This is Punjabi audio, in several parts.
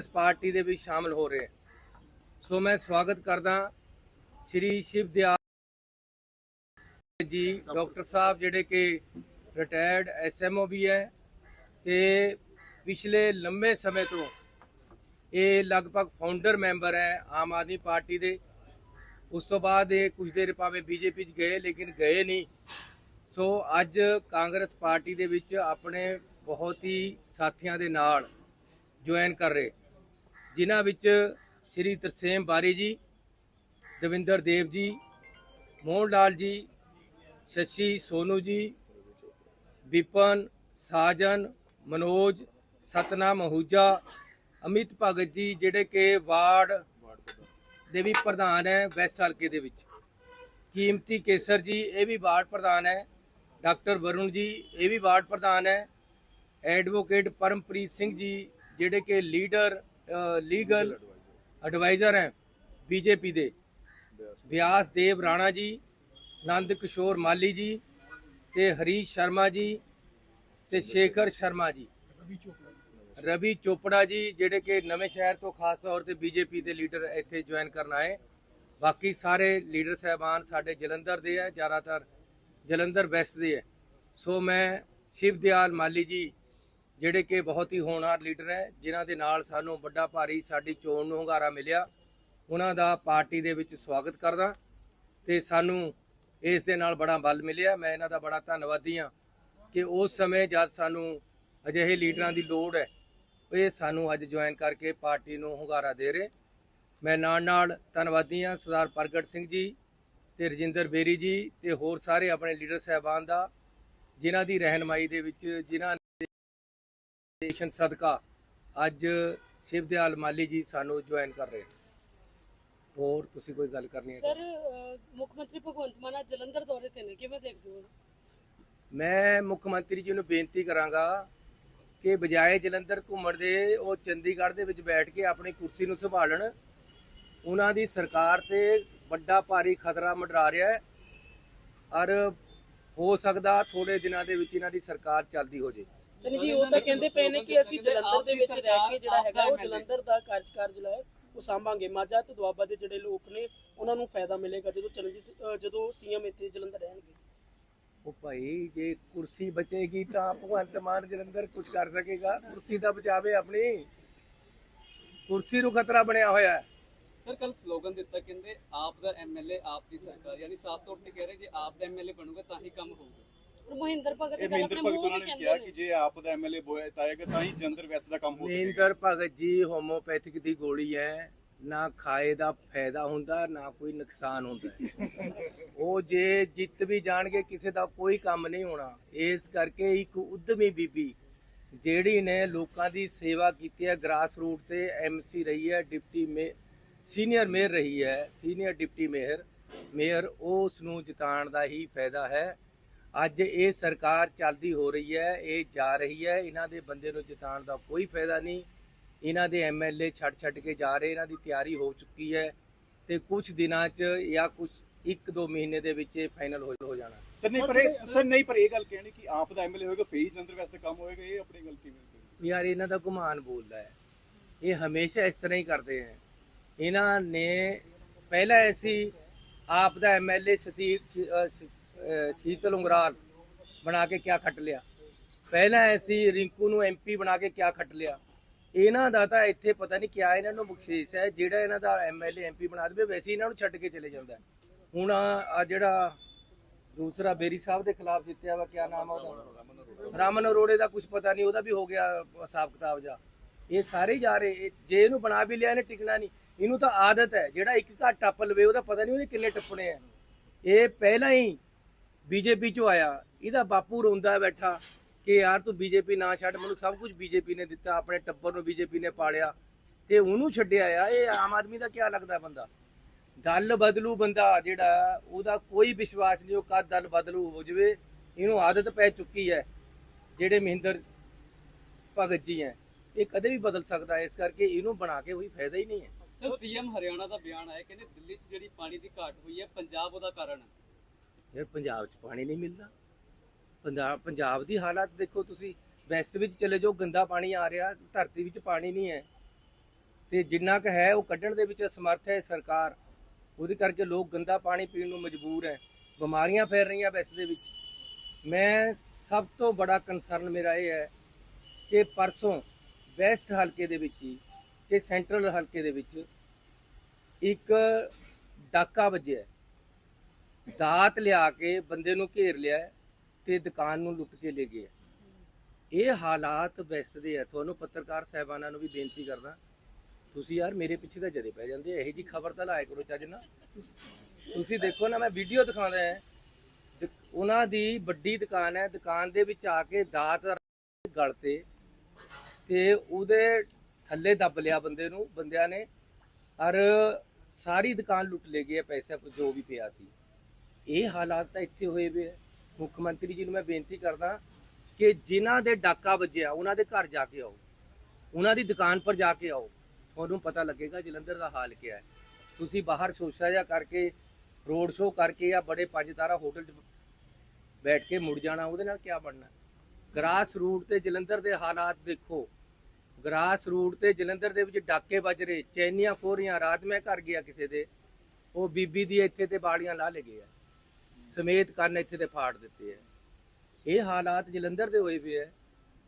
ਇਸ ਪਾਰਟੀ ਦੇ ਵਿੱਚ ਸ਼ਾਮਲ ਹੋ ਰਹੇ ਸੋ ਮੈਂ ਸਵਾਗਤ ਕਰਦਾ ਸ਼੍ਰੀ ਸ਼ਿਵ ਦਿਆਲ ਜੀ, ਡਾਕਟਰ ਸਾਹਿਬ, ਜਿਹੜੇ ਕਿ ਰਿਟਾਇਰਡ ਐਸਐਮਓ ਵੀ ਹੈ ਤੇ ਪਿਛਲੇ ਲੰਮੇ ਸਮੇਂ ਤੋਂ ਇਹ ਲਗਭਗ ਫਾਊਂਡਰ ਮੈਂਬਰ ਹੈ ਆਮ ਆਦਮੀ ਪਾਰਟੀ ਦੇ। ਉਸ ਤੋਂ ਬਾਅਦ ਇਹ ਕੁਝ ਦੇਰ ਭਾਵੇਂ ਬੀਜੇਪੀ 'ਚ ਗਏ, ਲੇਕਿਨ ਗਏ ਨਹੀਂ। ਸੋ ਅੱਜ ਕਾਂਗਰਸ ਪਾਰਟੀ ਦੇ ਵਿੱਚ ਆਪਣੇ ਬਹੁਤ ਹੀ ਸਾਥੀਆਂ ਦੇ ਨਾਲ ਜੁਆਇਨ ਕਰ ਰਹੇ। ਜਿਨ੍ਹਾਂ ਵਿੱਚ ਸ਼੍ਰੀ ਤਰਸੇਮ ਬਾਰੀ ਜੀ, ਦਵਿੰਦਰ ਦੇਵ ਜੀ, ਮੋਹਨ ਲਾਲ ਜੀ, ਸ਼ਸ਼ੀ ਸੋਨੂ ਜੀ, ਵਿਪਨ, ਸਾਜਨ, ਮਨੋਜ, ਸਤਨਾਮ ਅਹੂਜਾ, ਅਮਿਤ ਭਗਤ ਜੀ, ਜਿਹੜੇ ਕਿ ਵਾਰਡ ਦੇ ਵੀ ਪ੍ਰਧਾਨ ਹੈ ਵੈਸਟ ਹਲਕੇ ਦੇ ਵਿੱਚ। ਕੀਮਤੀ ਕੇਸਰ ਜੀ, ਇਹ ਵੀ ਵਾਰਡ ਪ੍ਰਧਾਨ ਹੈ। ਡਾਕਟਰ ਵਰੁਣ ਜੀ, ਇਹ ਵੀ ਵਾਰਡ ਪ੍ਰਧਾਨ ਹੈ। ਐਡਵੋਕੇਟ ਪਰਮਪ੍ਰੀਤ ਸਿੰਘ ਜੀ, ਜਿਹੜੇ ਕਿ ਲੀਡਰ ਲੀਗਲ ਐਡਵਾਈਜ਼ਰ ਹੈ ਬੀਜੇਪੀ ਦੇ। ਵਿਆਸ ਦੇਵ ਰਾਣਾ ਜੀ, ਨੰਦ ਕਿਸ਼ੋਰ ਮਾਲੀ ਜੀ ਤੇ ਹਰੀਸ਼ ਸ਼ਰਮਾ ਜੀ ਤੇ ਸ਼ੇਖਰ ਸ਼ਰਮਾ ਜੀ। ਰਵੀ ਚੋਪੜਾ ਜੀ ਜਿਹੜੇ ਕਿ ਨਵੇਂ ਸ਼ਹਿਰ ਤੋਂ ਖਾਸ ਤੌਰ ਤੇ ਬੀਜੇਪੀ ਦੇ ਲੀਡਰ ਇੱਥੇ ਜੁਆਇਨ ਕਰਨ ਆਏ। ਬਾਕੀ ਸਾਰੇ ਲੀਡਰ ਸਹਿਬਾਨ ਸਾਡੇ ਜਲੰਧਰ ਦੇ ਹੈ, ਜ਼ਿਆਦਾਤਰ ਜਲੰਧਰ ਵੈਸਟ ਦੇ ਹੈ। ਸੋ ਮੈਂ ਸ਼ਿਵ ਦਿਆਲ ਮਾਲੀ ਜੀ ਜਿਹੜੇ ਕਿ ਬਹੁਤ ਹੀ ਹੋਣਹਾਰ ਲੀਡਰ ਹੈ, ਜਿਨ੍ਹਾਂ ਦੇ ਨਾਲ ਸਾਨੂੰ ਵੱਡਾ ਭਾਰੀ ਸਾਡੀ ਚੋਣ ਨੂੰ ਹੰਗਾਰਾ ਮਿਲਿਆ। ਉਹਨਾਂ ਦਾ ਪਾਰਟੀ ਦੇ ਵਿੱਚ ਸਵਾਗਤ ਕਰਦਾ ਤੇ ਸਾਨੂੰ ਇਸ ਦੇ ਨਾਲ ਬੜਾ ਬਲ ਮਿਲਿਆ। ਮੈਂ ਇਹਨਾਂ ਦਾ ਬੜਾ ਧੰਨਵਾਦੀ ਹਾਂ ਕਿ ਉਸ ਸਮੇਂ ਜਦ ਸਾਨੂੰ ਅਜਿਹੇ ਲੀਡਰਾਂ ਦੀ ਲੋੜ ਹੈ, ਇਹ ਸਾਨੂੰ ਅੱਜ ਜੁਆਇਨ ਕਰਕੇ ਪਾਰਟੀ ਨੂੰ ਹੁੰਗਾਰਾ ਦੇ ਰਹੇ। ਮੈਂ ਨਾਲ ਨਾਲ ਧੰਨਵਾਦੀ ਹਾਂ ਸਰਦਾਰ ਪ੍ਰਗਟ ਸਿੰਘ ਜੀ ਤੇ ਰਜਿੰਦਰ ਬੇਰੀ ਜੀ ਤੇ ਹੋਰ ਸਾਰੇ ਆਪਣੇ ਲੀਡਰ ਸਹਿਬਾਨ ਦਾ, ਜਿਨ੍ਹਾਂ ਦੀ ਰਹਿਨਮਾਈ ਦੇ ਵਿੱਚ, ਜਿਨ੍ਹਾਂ ਦੇ ਦੇਸ਼ਨ ਸਦਕਾ ਅੱਜ ਸ਼ਿਵਦਿਆਲ ਮਾਲੀ ਜੀ ਸਾਨੂੰ ਜੁਆਇਨ ਕਰ ਰਹੇ ਨੇ। ਹੋਰ ਤੁਸੀਂ ਕੋਈ ਗੱਲ ਕਰਨੀ ਹੈ? ਸਰ ਮੁੱਖ ਮੰਤਰੀ ਭਗਵੰਤ ਮਾਨ ਜਲੰਧਰ ਦੌਰੇ ਤੇ ਨੇ ਕਿਵੇਂ ਦੇਖਦੇ ਹੋ ਮੈਂ ਮੁੱਖ ਮੰਤਰੀ ਜੀ ਨੂੰ ਬੇਨਤੀ ਕਰਾਂਗਾ ਕਿ ਬਜਾਏ ਜਲੰਧਰ ਘੁੰਮਣ ਦੇ ਉਹ ਚੰਡੀਗੜ੍ਹ ਦੇ ਵਿੱਚ ਬੈਠ ਕੇ ਆਪਣੀ ਕੁਰਸੀ ਨੂੰ ਸੰਭਾਲਣ ਉਹਨਾਂ ਦੀ ਸਰਕਾਰ ਤੇ ਵੱਡਾ ਭਾਰੀ ਖਤਰਾ ਮੰਡਰਾ ਰਿਹਾ ਹੈ ਔਰ ਹੋ ਸਕਦਾ ਥੋੜੇ ਦਿਨਾਂ ਦੇ ਵਿੱਚ ਇਹਨਾਂ ਦੀ ਸਰਕਾਰ ਚੱਲਦੀ ਹੋ ਜੇ ਚਲੋ ਜੀ ਉਹ ਤਾਂ ਕਹਿੰਦੇ ਪਏ ਨੇ ਕਿ ਅਸੀਂ ਜਲੰਧਰ ਦੇ ਵਿੱਚ ਰਹਿ ਕੇ ਜਿਹੜਾ ਹੈਗਾ ਉਹ ਜਲੰਧਰ ਦਾ ਕਾਰਜਕਾਰ ਜਿਹੜਾ ਹੈ ਉਹ ਸਾਂਭਾਂਗੇ। ਮਾਝਾ ਤੇ ਦੁਆਬਾ ਦੇ ਜਿਹੜੇ ਲੋਕ ਨੇ ਉਹਨਾਂ ਨੂੰ ਫਾਇਦਾ ਮਿਲੇਗਾ ਜਦੋਂ ਚਰਨਜੀਤ ਜਦੋਂ ਸੀਐਮ ਇੱਥੇ ਜਲੰਧਰ ਰਹਿਣਗੇ। ਉਹ ਭਾਈ ਜੇ ਕੁਰਸੀ ਬਚੇਗੀ ਤਾਂ ਭਗਵੰਤ ਮਾਨ ਜਲੰਧਰ ਕੁਝ ਕਰ ਸਕੇਗਾ। ਕੁਰਸੀ ਤਾਂ ਬਚਾਵੇ ਆਪਣੀ। ਕੁਰਸੀ ਨੂੰ ਖਤਰਾ ਬਣਿਆ ਹੋਇਆ ਹੈ। ਸਰ ਕੱਲ ਸਲੋਗਨ ਦਿੱਤਾ ਕਹਿੰਦੇ ਆਪ ਦਾ ਐਮਐਲਏ ਆਪ ਦੀ ਸਰਕਾਰ। ਯਾਨੀ ਸਾਫ਼ ਤੌਰ ਤੇ ਕਹਿ ਰਹੇ ਜੇ ਆਪ ਦਾ ਐਮਐਲਏ ਬਣੂਗਾ ਤਾਂ ਹੀ ਕੰਮ ਹੋਊਗਾ। ਪਰ ਮਹਿੰਦਰ ਭਗਤ ਇਹ ਗੱਲ ਮਹਿੰਦਰ ਆਪਣੇ ਭਗਤ ਮੂੰਹ ਉਹਨਾਂ ਵੀ ਨੇ ਕਹਿੰਦੇ ਕਿਹਾ ਨੇ। ਕਿ ਜੇ ਆਪ ਦਾ ਐਮਐਲਏ ਬੋਇਤਾਏਗਾ ਤਾਂ ਹੀ ਜੰਦਰ ਵੈਸ ਦਾ ਕੰਮ ਹੋ ਸਕੇਗਾ ਮਹਿੰਦਰ ਭਗਤ ਜੀ ਹੋਮੋਪੈਥਿਕ ਦੀ ਗੋਲੀ ਹੈ ਨਾ ਖਾਏ ਦਾ ਫਾਇਦਾ ਹੁੰਦਾ ਨਾ ਕੋਈ ਨੁਕਸਾਨ ਹੁੰਦਾ ਹੈ। ਉਹ ਜੇ ਜਿੱਤ ਵੀ ਜਾਣਗੇ ਕਿਸੇ ਦਾ ਕੋਈ ਕੰਮ ਨਹੀਂ ਹੋਣਾ। ਇਸ ਕਰਕੇ ਇੱਕ ਉਦਮੀ ਬੀਬੀ ਜਿਹੜੀ ਨੇ ਲੋਕਾਂ ਦੀ ਸੇਵਾ ਕੀਤੀ ਹੈ ਗ੍ਰਾਸ ਰੂਟ ਤੇ ਐਮਸੀ ਰਹੀ ਹੈ ਡਿਪਟੀ ਮੇ ਸੀਨੀਅਰ ਮੇਅਰ ਰਹੀ ਹੈ ਸੀਨੀਅਰ ਡਿਪਟੀ ਮੇਅਰ। ਮੇਅਰ ਉਸ ਨੂੰ ਜਿਤਾਉਣ ਦਾ ਹੀ ਫਾਇਦਾ ਹੈ। ਅੱਜ ਇਹ ਸਰਕਾਰ ਚੱਲਦੀ ਹੋ ਰਹੀ ਹੈ ਇਹ ਜਾ ਰਹੀ ਹੈ ਇਹਨਾਂ ਦੇ ਬੰਦੇ ਨੂੰ ਜਿਤਾਉਣ ਦਾ ਕੋਈ ਫਾਇਦਾ ਨਹੀਂ। ਇਹਨਾਂ ਦੇ ਐਮਐਲਏ ਛੱਡ ਛੱਡ ਕੇ ਜਾ ਰਹੇ ਇਹਨਾਂ ਦੀ ਤਿਆਰੀ ਹੋ ਚੁੱਕੀ ਹੈ ਤੇ ਕੁਝ ਦਿਨਾਂ 'ਚ ਜਾਂ ਕੁਝ 1-2 ਮਹੀਨੇ ਦੇ ਵਿੱਚ ਇਹ ਫਾਈਨਲ ਹੋ ਹੋ ਜਾਣਾ। ਸਰ ਨਹੀਂ ਪਰ ਇਹ ਸਰ ਨਹੀਂ ਪਰ ਇਹ ਗੱਲ ਕਹਿਣੀ ਕਿ ਆਪ ਦਾ ਐਮਐਲਏ ਹੋਏਗਾ ਹੀ ਜੰਦਰ ਵੈਸ ਦਾ ਕੰਮ ਹੋਏਗਾ ਇਹ ਆਪਣੀ ਗੱਲ ਕਿਵੇਂ ਕਰੀ? ਯਾਰ ਇਹਨਾਂ ਦਾ ਗੁਮਾਨ ਬੋਲਦਾ ਹੈ। ਇਹ ਹਮੇਸ਼ਾ ਇਸ ਤਰ੍ਹਾਂ ਹੀ ਕਰਦੇ ਹੈ। ਇਹਨਾਂ ਨੇ ਪਹਿਲਾਂ ਐਸੀ ਆਪ ਦਾ ਐਮਐਲਏ ਸਤੀਰ ਸ਼ੀਤਲ ਉਂਗਰਾਲ ਬਣਾ ਕੇ ਕਿਆ ਖੱਟ ਲਿਆ? ਪਹਿਲਾਂ ਐਸੀ ਰਿੰਕੂ ਨੂੰ ਐਮਪੀ ਬਣਾ ਕੇ ਕਿਆ ਖੱਟ ਲਿਆ? ਇਹਨਾਂ ਦਾ ਤਾਂ ਇੱਥੇ ਪਤਾ ਨਹੀਂ ਕਿਆ ਇਹਨਾਂ ਨੂੰ ਬਖਸ਼ੀਸ਼ ਹੈ, ਜਿਹੜਾ ਇਹਨਾਂ ਦਾ ਐਮਐਲਏ ਐਮਪੀ ਬਣਾ ਦੇਵੇ, ਵੈਸੇ ਇਹਨਾਂ ਨੂੰ ਛੱਡ ਕੇ ਚਲੇ ਜਾਂਦਾ ਹੁਣ ਆ ਜਿਹੜਾ ਦੂਸਰਾ ਬੇਰੀ ਸਾਹਿਬ ਦੇ ਖਿਲਾਫ ਜਿੱਤਿਆ ਵਾ, ਕਿਆ ਨਾਮ ਆ ਉਹਦਾ? ਰਾਮਨ ਅਰੋੜੇ ਦਾ ਕੁਝ ਪਤਾ ਨਹੀਂ, ਉਹਦਾ ਵੀ ਹੋ ਗਿਆ ਹਿਸਾਬ ਕਿਤਾਬ ਜਾ। ਇਹ ਸਾਰੇ ਜਾ ਰਹੇ, ਇਹ- ਜੇ ਇਹਨੂੰ ਬਣਾ ਵੀ ਲਿਆ, ਇਹਨੇ ਟਿਕਣਾ ਨਹੀਂ। ਇਹਨੂੰ ਤਾਂ ਆਦਤ ਹੈ, ਜਿਹੜਾ ਇੱਕ ਘਰ ਟੱਪ ਲਵੇ, ਉਹਦਾ ਪਤਾ ਨਹੀਂ ਉਹਦੇ ਕਿੰਨੇ ਟੱਪਣੇ ਆ। ਇਹ ਪਹਿਲਾਂ ਹੀ ਬੀਜੇਪੀ ਚੋਂ ਆਇਆ। ਇਹਦਾ ਬਾਪੂ ਰੋਂਦਾ ਬੈਠਾ ਕਿ ਯਾਰ ਤੂੰ ਬੀਜੇਪੀ ਨਾ ਛੱਡ, ਮੈਨੂੰ ਸਭ ਕੁਝ ਬੀਜੇਪੀ ਨੇ ਦਿੱਤਾ, ਆਪਣੇ ਟੱਬਰ ਨੂੰ ਬੀਜੇਪੀ ਨੇ ਪਾਲਿਆ ਤੇ ਉਹਨੂੰ ਛੱਡਿਆ ਆ। ਇਹ ਆਮ ਆਦਮੀ ਦਾ ਕੀ ਲੱਗਦਾ ਬੰਦਾ? ਦਲ ਬਦਲੂ ਬੰਦਾ ਜਿਹੜਾ, ਉਹਦਾ ਕੋਈ ਵਿਸ਼ਵਾਸ ਨਹੀਂ, ਉਹ ਕਦ ਦਲ ਬਦਲੂ ਹੋ ਜਵੇ, ਇਹਨੂੰ ਆਦਤ ਪੈ ਚੁੱਕੀ ਹੈ, ਜਿਹੜੇ ਮਹਿੰਦਰ ਭਗਤ ਜੀ ਹੈ। ਇਹ ਕਦੇ ਵੀ ਬਦਲ ਸਕਦਾ ਹੈ ਇਸ ਕਰਕੇ ਇਹਨੂੰ ਬਣਾ ਕੇ ਕੋਈ ਫਾਇਦਾ ਹੀ ਨਹੀਂ ਹੈ। ਸਰ, ਸੀਐਮ ਹਰਿਆਣਾ ਦਾ ਬਿਆਨ ਆਇਆ, ਕਹਿੰਦੇ ਦਿੱਲੀ 'ਚ ਜਿਹੜੀ ਪਾਣੀ ਦੀ ਘਾਟ ਹੋਈ ਹੈ, ਪੰਜਾਬ ਉਹਦਾ ਕਾਰਨ ਹੈ। ਯਾਰ ਪੰਜਾਬ 'ਚ ਪਾਣੀ ਨਹੀਂ ਮਿਲਦਾ। ਪੰਜਾਬ ਪੰਜਾਬ ਦੀ ਹਾਲਤ ਦੇਖੋ ਤੁਸੀਂ ਵੈਸਟ ਵਿੱਚ ਚਲੇ ਜਾਓ, ਗੰਦਾ ਪਾਣੀ ਆ ਰਿਹਾ, ਧਰਤੀ ਵਿੱਚ ਪਾਣੀ ਨਹੀਂ ਹੈ। ਤੇ ਜਿੰਨਾ ਕੁ ਹੈ ਉਹ ਕੱਢਣ ਦੇ ਵਿੱਚ ਸਮਰਥ ਹੈ ਸਰਕਾਰ। ਉਹਦੇ ਕਰਕੇ ਲੋਕ ਗੰਦਾ ਪਾਣੀ ਪੀਣ ਨੂੰ ਮਜਬੂਰ ਹੈ। ਬਿਮਾਰੀਆਂ ਫੈਲ ਰਹੀਆਂ ਵੈਸਟ ਦੇ ਵਿੱਚ। ਮੈਂ ਸਭ ਤੋਂ ਬੜਾ ਕੰਸਰਨ ਮੇਰਾ ਇਹ ਹੈ ਕਿ ਪਰਸੋਂ ਵੈਸਟ ਹਲਕੇ ਦੇ ਵਿੱਚ ਹੀ ਤੇ ਸੈਂਟਰਲ ਹਲਕੇ ਦੇ ਵਿੱਚ ਇੱਕ ਡਾਕਾ ਵੱਜਿਆ। ਦਾਤ ਲਿਆ ਕੇ ਬੰਦੇ ਨੂੰ ਘੇਰ ਲਿਆ ਤੇ ਦੁਕਾਨ ਨੂੰ ਲੁੱਟ ਕੇ ਲੈ ਗਏ ਇਹ ਹਾਲਾਤ ਬੈਸਟ ਦੇ ਆ ਤੁਹਾਨੂੰ ਪੱਤਰਕਾਰ ਸਹਿਬਾਨਾਂ ਨੂੰ ਵੀ ਬੇਨਤੀ ਕਰਦਾ, ਤੁਸੀਂ ਯਾਰ ਮੇਰੇ ਪਿੱਛੇ ਤਾਂ ਜਰੇ ਪੈ ਜਾਂਦੇ ਇਹੋ ਜੀ ਖਬਰ ਤਾਂ ਲਾਇਆ ਕਰੋ ਚੱਜ ਨਾ ਤੁਸੀਂ ਦੇਖੋ ਨਾ, ਮੈਂ ਵੀਡੀਓ ਦਿਖਾਉਂਦਾ ਹੈ। ਉਹਨਾਂ ਦੀ ਵੱਡੀ ਦੁਕਾਨ ਹੈ, ਦੁਕਾਨ ਦੇ ਵਿੱਚ ਆ ਕੇ ਦਾਤ ਗਲ ਤੇ ਤੇ ਉਹਦੇ ਥੱਲੇ ਦੱਬ ਲਿਆ ਬੰਦੇ ਨੂੰ, ਬੰਦਿਆਂ ਨੇ। ਔਰ ਸਾਰੀ ਦੁਕਾਨ ਲੁੱਟ ਲੈ ਗਏ ਪੈਸਾ ਜੋ ਵੀ ਪਿਆ ਸੀ। ਇਹ ਹਾਲਾਤ ਤਾਂ ਇੱਥੇ ਹੋਏ ਵੇ ਹੈ ਮੁੱਖ ਮੰਤਰੀ ਜੀ ਨੂੰ ਮੈਂ ਬੇਨਤੀ ਕਰਦਾ ਕਿ ਜਿਨ੍ਹਾਂ ਦੇ ਡਾਕਾ ਵੱਜਿਆ, ਉਹਨਾਂ ਦੇ ਘਰ ਜਾ ਕੇ ਆਓ। ਉਹਨਾਂ ਦੀ ਦੁਕਾਨ ਪਰ ਜਾ ਕੇ ਆਓ। ਤੁਹਾਨੂੰ ਪਤਾ ਲੱਗੇਗਾ ਜਲੰਧਰ ਦਾ ਹਾਲ ਕੀ ਹੈ। ਤੁਸੀਂ ਬਾਹਰ ਸ਼ੋਸ਼ਾ ਜਿਹਾ ਕਰਕੇ, ਰੋਡ ਸ਼ੋਅ ਕਰਕੇ ਜਾਂ ਬੜੇ ਪੰਜ ਤਾਰਾ ਹੋਟਲ 'ਚ ਬੈਠ ਕੇ ਮੁੜ ਜਾਣਾ, ਉਹਦੇ ਨਾਲ ਕੀ ਬਣਨਾ? ਗ੍ਰਾਸ ਰੂਟ ਤੇ ਜਲੰਧਰ ਦੇ ਹਾਲਾਤ ਦੇਖੋ। ਗ੍ਰਾਸ ਰੂਟ ਤੇ ਜਲੰਧਰ ਦੇ ਵਿੱਚ ਡਾਕੇ ਵੱਜ ਰਹੇ, ਚੈਨੀਆਂ ਖੋਰੀਆਂ ਰਾਤ ਮੈਂ ਘਰ ਗਿਆ ਕਿਸੇ ਦੇ, ਉਹ ਬੀਬੀ ਦੀ ਇੱਥੇ ਤੇ ਬਾੜੀਆਂ ਲਾ ਲੈ ਗਏ ਆ। ਸਮੇਤ ਕੰਨ ਇੱਥੇ ਤੇ ਫਾੜ ਦਿੱਤੇ ਆ ਇਹ ਹਾਲਾਤ ਜਲੰਧਰ ਦੇ ਹੋਏ ਪਏ ਆ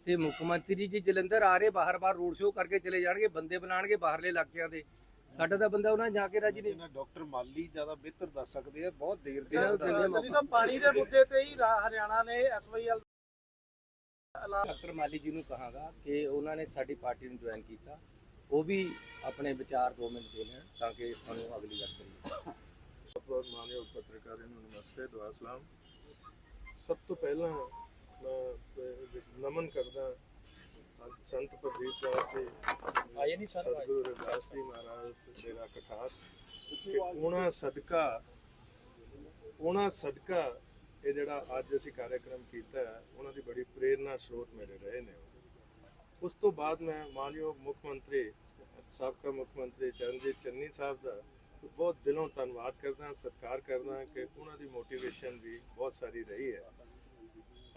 ਤੇ ਮੁੱਖ ਮੰਤਰੀ ਜੀ ਜਲੰਧਰ ਆ ਰਹੇ ਬਾਹਰ-ਬਾਹਰ ਰੋਡ ਸ਼ੋਅ ਕਰਕੇ ਚਲੇ ਜਾਣਗੇ ਬੰਦੇ ਬਣਾਣਗੇ ਬਾਹਰਲੇ ਇਲਾਕਿਆਂ ਦੇ। ਸਾਡਾ ਤਾਂ ਬੰਦਾ ਉਹਨਾਂ ਜਾ ਕੇ ਰਾਜੀ ਨਹੀਂ। ਇਹਨਾਂ ਡਾਕਟਰ ਮਾਲੀ ਜ਼ਿਆਦਾ ਬਿਹਤਰ ਦੱਸ ਸਕਦੇ ਆ ਬਹੁਤ ਦੇਰ ਦੇ ਸਾਹਿਬ ਪਾਣੀ ਦੇ ਮੁੱਦੇ ਤੇ ਹੀ ਹਰਿਆਣਾ ਨੇ ਐਸਵਾਈਐਲ ਡਾਕਟਰ ਮਾਲੀ ਜੀ ਨੂੰ ਕਹਾਂਗਾ ਕਿ ਉਹਨਾਂ ਨੇ ਸਾਡੀ ਪਾਰਟੀ ਨੂੰ ਜੁਆਇਨ ਕੀਤਾ। ਉਹ ਵੀ ਆਪਣੇ ਵਿਚਾਰ ਦੋ ਮਿੰਟ ਦੇ ਲੈਣ ਤਾਂ ਕਿ ਤੁਹਾਨੂੰ ਅਗਲੀ ਗੱਲ ਕਰੀਏ। ਬਹੁਤ ਮਾਨਯੋਗ ਪੱਤਰਕਾਰਾਂ ਨੂੰ ਨਮਸਤੇ ਦੁਆ ਸਲਾਮ। ਸਭ ਤੋਂ ਪਹਿਲਾਂ ਮੈਂ ਨਮਨ ਕਰਦਾ ਅੱਜ ਸੰਤ ਪ੍ਰਦੀਪ ਦਾਸ ਜੀ ਆਏ ਨਹੀਂ ਸਰ, ਆਏ। ਸਤਿਗੁਰੂ ਰਵਿਦਾਸ ਜੀ ਮਹਾਰਾਜ ਤੇਰਾ ਕਠਾਰ। ਕਿ ਉਹਨਾਂ ਸਦਕਾ ਉਹਨਾਂ ਸਦਕਾ ਇਹ ਜਿਹੜਾ ਅੱਜ ਅਸੀਂ ਕਾਰਜਕ੍ਰਮ ਕੀਤਾ ਹੈ ਉਹਨਾਂ ਦੀ ਬੜੀ ਪ੍ਰੇਰਨਾ ਸਰੋਤ ਮੇਰੇ ਰਹੇ ਨੇ ਉਸ ਤੋਂ ਬਾਅਦ ਮੈਂ ਮਾਨਯੋਗ ਮੁੱਖ ਮੰਤਰੀ ਸਾਬਕਾ ਮੁੱਖ ਮੰਤਰੀ ਚਰਨਜੀਤ ਚੰਨੀ ਸਾਹਿਬ ਦਾ ਬਹੁਤ ਦਿਲੋਂ ਧੰਨਵਾਦ ਕਰਦਾ, ਸਤਿਕਾਰ ਕਰਦਾ ਕਿ ਉਹਨਾਂ ਦੀ ਮੋਟੀਵੇਸ਼ਨ ਵੀ ਬਹੁਤ ਸਾਰੀ ਰਹੀ ਹੈ।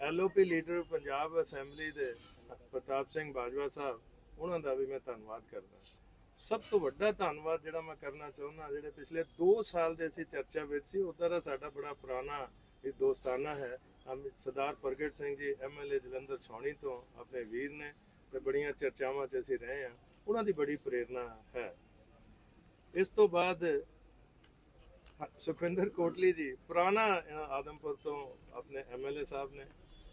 ਐਲਓਪੀ ਲੀਡਰ ਪੰਜਾਬ ਅਸੈਂਬਲੀ ਦੇ ਪ੍ਰਤਾਪ ਸਿੰਘ ਬਾਜਵਾ ਸਾਹਿਬ, ਉਹਨਾਂ ਦਾ ਵੀ ਮੈਂ ਧੰਨਵਾਦ ਕਰਦਾ। ਸਭ ਤੋਂ ਵੱਡਾ ਧੰਨਵਾਦ ਜਿਹੜਾ ਮੈਂ ਕਰਨਾ ਚਾਹੁੰਦਾ, ਜਿਹੜੇ ਪਿਛਲੇ 2 ਸਾਲ ਦੇ ਅਸੀਂ ਚਰਚਾ ਵਿੱਚ ਸੀ ਉਧਰ ਦਾ ਸਾਡਾ ਬੜਾ ਪੁਰਾਣਾ ਇਹ ਦੋਸਤਾਨਾ ਹੈ। ਅਮਿਤ ਸਰਦਾਰ ਪ੍ਰਗਟ ਸਿੰਘ ਜੀ ਐਮਐਲਏ ਜਲੰਧਰ ਛਾਉਣੀ ਤੋਂ ਆਪਣੇ ਵੀਰ ਨੇ ਤੇ ਬੜੀਆਂ ਚਰਚਾਵਾਂ 'ਚ ਅਸੀਂ ਰਹੇ ਹਾਂ। ਉਹਨਾਂ ਦੀ ਬੜੀ ਪ੍ਰੇਰਣਾ ਹੈ। ਇਸ ਤੋਂ ਬਾਅਦ ਸੁਖਵਿੰਦਰ ਕੋਟਲੀ ਜੀ, ਪੁਰਾਣਾ ਆਦਮਪੁਰ ਤੋਂ ਆਪਣੇ ਐਮਐਲਏ ਸਾਹਿਬ ਨੇ,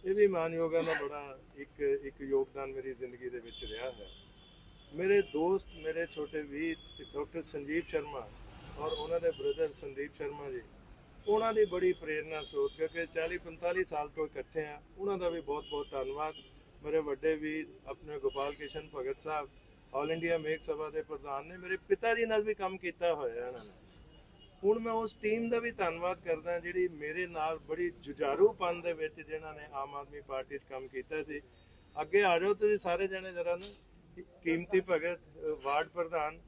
ਇਹ ਵੀ ਮਾਨਯੋਗਾਂ ਦਾ ਬੜਾ ਇੱਕ ਇੱਕ ਯੋਗਦਾਨ ਮੇਰੀ ਜ਼ਿੰਦਗੀ ਦੇ ਵਿੱਚ ਰਿਹਾ ਹੈ। ਮੇਰੇ ਦੋਸਤ, ਮੇਰੇ ਛੋਟੇ ਵੀਰ, ਡਾਕਟਰ ਸੰਜੀਵ ਸ਼ਰਮਾ ਔਰ ਉਹਨਾਂ ਦੇ ਬ੍ਰਦਰ ਸੰਦੀਪ ਸ਼ਰਮਾ ਜੀ, ਉਹਨਾਂ ਦੀ ਬੜੀ ਪ੍ਰੇਰਨਾ ਸਰੋਤ, ਕਿਉਂਕਿ 40 45 ਸਾਲ ਤੋਂ ਇਕੱਠੇ ਆ ਉਹਨਾਂ ਦਾ ਵੀ ਬਹੁਤ ਬਹੁਤ ਧੰਨਵਾਦ। ਮੇਰੇ ਵੱਡੇ ਵੀਰ, ਆਪਣੇ ਗੋਪਾਲ ਕਿਸ਼ਨ ਭਗਤ ਸਾਹਿਬ ਆਲ ਇੰਡੀਆ ਮੇਕ ਸਭਾ ਦੇ ਪ੍ਰਧਾਨ ਨੇ ਮੇਰੇ ਪਿਤਾ ਜੀ ਨਾਲ ਵੀ ਕੰਮ ਕੀਤਾ ਹੋਇਆ ਇਹਨਾਂ ਨੇ ਹੁਣ ਮੈਂ ਉਸ ਟੀਮ ਦਾ ਵੀ ਧੰਨਵਾਦ ਕਰਦਾ ਜਿਹੜੀ ਮੇਰੇ ਨਾਲ ਬੜੀ ਜੁਝਾਰੂਪਨ ਦੇ ਵਿੱਚ ਜਿਨ੍ਹਾਂ ਨੇ ਆਮ ਆਦਮੀ ਪਾਰਟੀ 'ਚ ਕੰਮ ਕੀਤਾ ਸੀ। ਅੱਗੇ ਆ ਜਾਓ ਤੁਸੀਂ ਸਾਰੇ ਜਣੇ ਜਰਾ ਨੂੰ। ਕੀਮਤੀ ਭਗਤ ਵਾਰਡ ਪ੍ਰਧਾਨ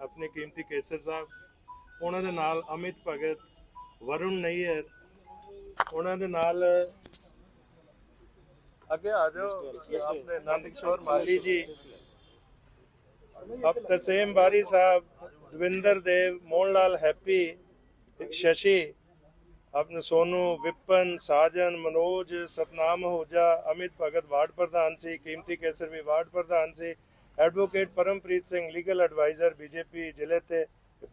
ਆਪਣੇ ਕੀਮਤੀ ਕੇਸਰ ਸਾਹਿਬ, ਉਹਨਾਂ ਦੇ ਨਾਲ ਅਮਿਤ ਭਗਤ, ਵਰੁਣ ਨਈਅਰ, ਉਹਨਾਂ ਦੇ ਨਾਲ, ਅੱਗੇ ਆ ਜਾਓ, ਆਪਣੇ ਨੰਦ ਕਿਸ਼ੋਰ ਮਾਲੀ ਜੀ ਅਬ ਤਰਸੇਮ ਬਾਰੀ ਸਾਹਿਬ ਦਵਿੰਦਰ ਦੇਵ ਮੋਹਨ ਲਾਲ ਹੈਪੀ ਇੱਕ ਸ਼ਸ਼ੀ ਆਪਣੇ ਸੋਨੂ ਵਿਪਨ ਸਾਜਨ ਮਨੋਜ ਸਤਨਾਮ ਹੋਜਾ ਅਮਿਤ ਭਗਤ ਵਾਰਡ ਪ੍ਰਧਾਨ ਸੀ ਕੀਮਤੀ ਕੇਸਰ ਵੀ ਵਾਰਡ ਪ੍ਰਧਾਨ ਸੀ advocate Parampreet Singh legal adviser BJP ਜ਼ਿਲ੍ਹੇ ਤੇ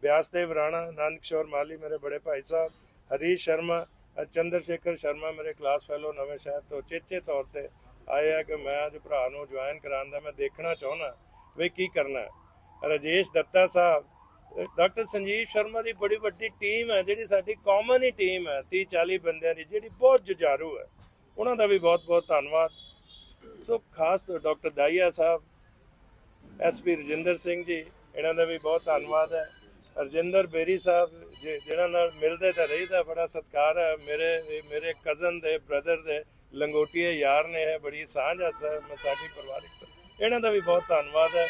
ਬਿਆਸ ਦੇਵ ਰਾਣਾ ਆਨੰਦ ਕਿਸ਼ੋਰ ਮਾਲੀ ਮੇਰੇ ਬੜੇ ਭਾਈ ਸਾਹਿਬ ਹਰੀਸ਼ ਸ਼ਰਮਾ ਚੰਦਰ ਸ਼ੇਖਰ ਸ਼ਰਮਾ ਮੇਰੇ ਕਲਾਸ ਫੈਲੋ ਨਵੇਂ ਸ਼ਹਿਰ ਤੋਂ ਚੇਚੇ ਤੌਰ ਤੇ ਆਏ ਆ ਕਿ ਮੈਂ ਅੱਜ ਭਰਾ ਨੂੰ ਜੁਆਇਨ ਕਰਾਉਣ ਦਾ ਮੈਂ ਦੇਖਣਾ ਚਾਹੁੰਦਾ ਵੀ ਕੀ ਕਰਨਾ ਹੈ? ਰਾਜੇਸ਼ ਦੱਤਾ ਸਾਹਿਬ ਡਾਕਟਰ ਸੰਜੀਵ ਸ਼ਰਮਾ ਦੀ ਬੜੀ ਵੱਡੀ ਟੀਮ ਹੈ, ਜਿਹੜੀ ਸਾਡੀ ਕਾਮਨ ਹੀ ਟੀਮ ਹੈ 30 40 ਬੰਦਿਆਂ ਦੀ, ਜਿਹੜੀ ਬਹੁਤ ਜੁਝਾਰੂ ਹੈ। ਉਹਨਾਂ ਦਾ ਵੀ ਬਹੁਤ ਬਹੁਤ ਧੰਨਵਾਦ। ਸੋ ਖਾਸ ਤੌਰ ਡਾਕਟਰ ਦਾਈਆ ਸਾਹਿਬ ਐਸਪੀ ਰਜਿੰਦਰ ਸਿੰਘ ਜੀ, ਇਹਨਾਂ ਦਾ ਵੀ ਬਹੁਤ ਧੰਨਵਾਦ ਹੈ। ਰਜਿੰਦਰ ਬੇਰੀ ਸਾਹਿਬ, ਜਿ- ਜਿਹਨਾਂ ਨਾਲ ਮਿਲਦੇ ਤਾਂ ਰਹੀਦਾ, ਬੜਾ ਸਤਿਕਾਰ ਹੈ। ਮੇਰੇ ਮੇਰੇ ਕਜ਼ਨ ਦੇ ਬ੍ਰਦਰ ਦੇ ਲੰਗੋਟੀਏ ਯਾਰ ਨੇ ਹੈ ਬੜੀ ਸਾਂਝ ਹੈ ਸਾਡੀ ਪਰਿਵਾਰਿਕ ਇਹਨਾਂ ਦਾ ਵੀ ਬਹੁਤ ਧੰਨਵਾਦ ਹੈ।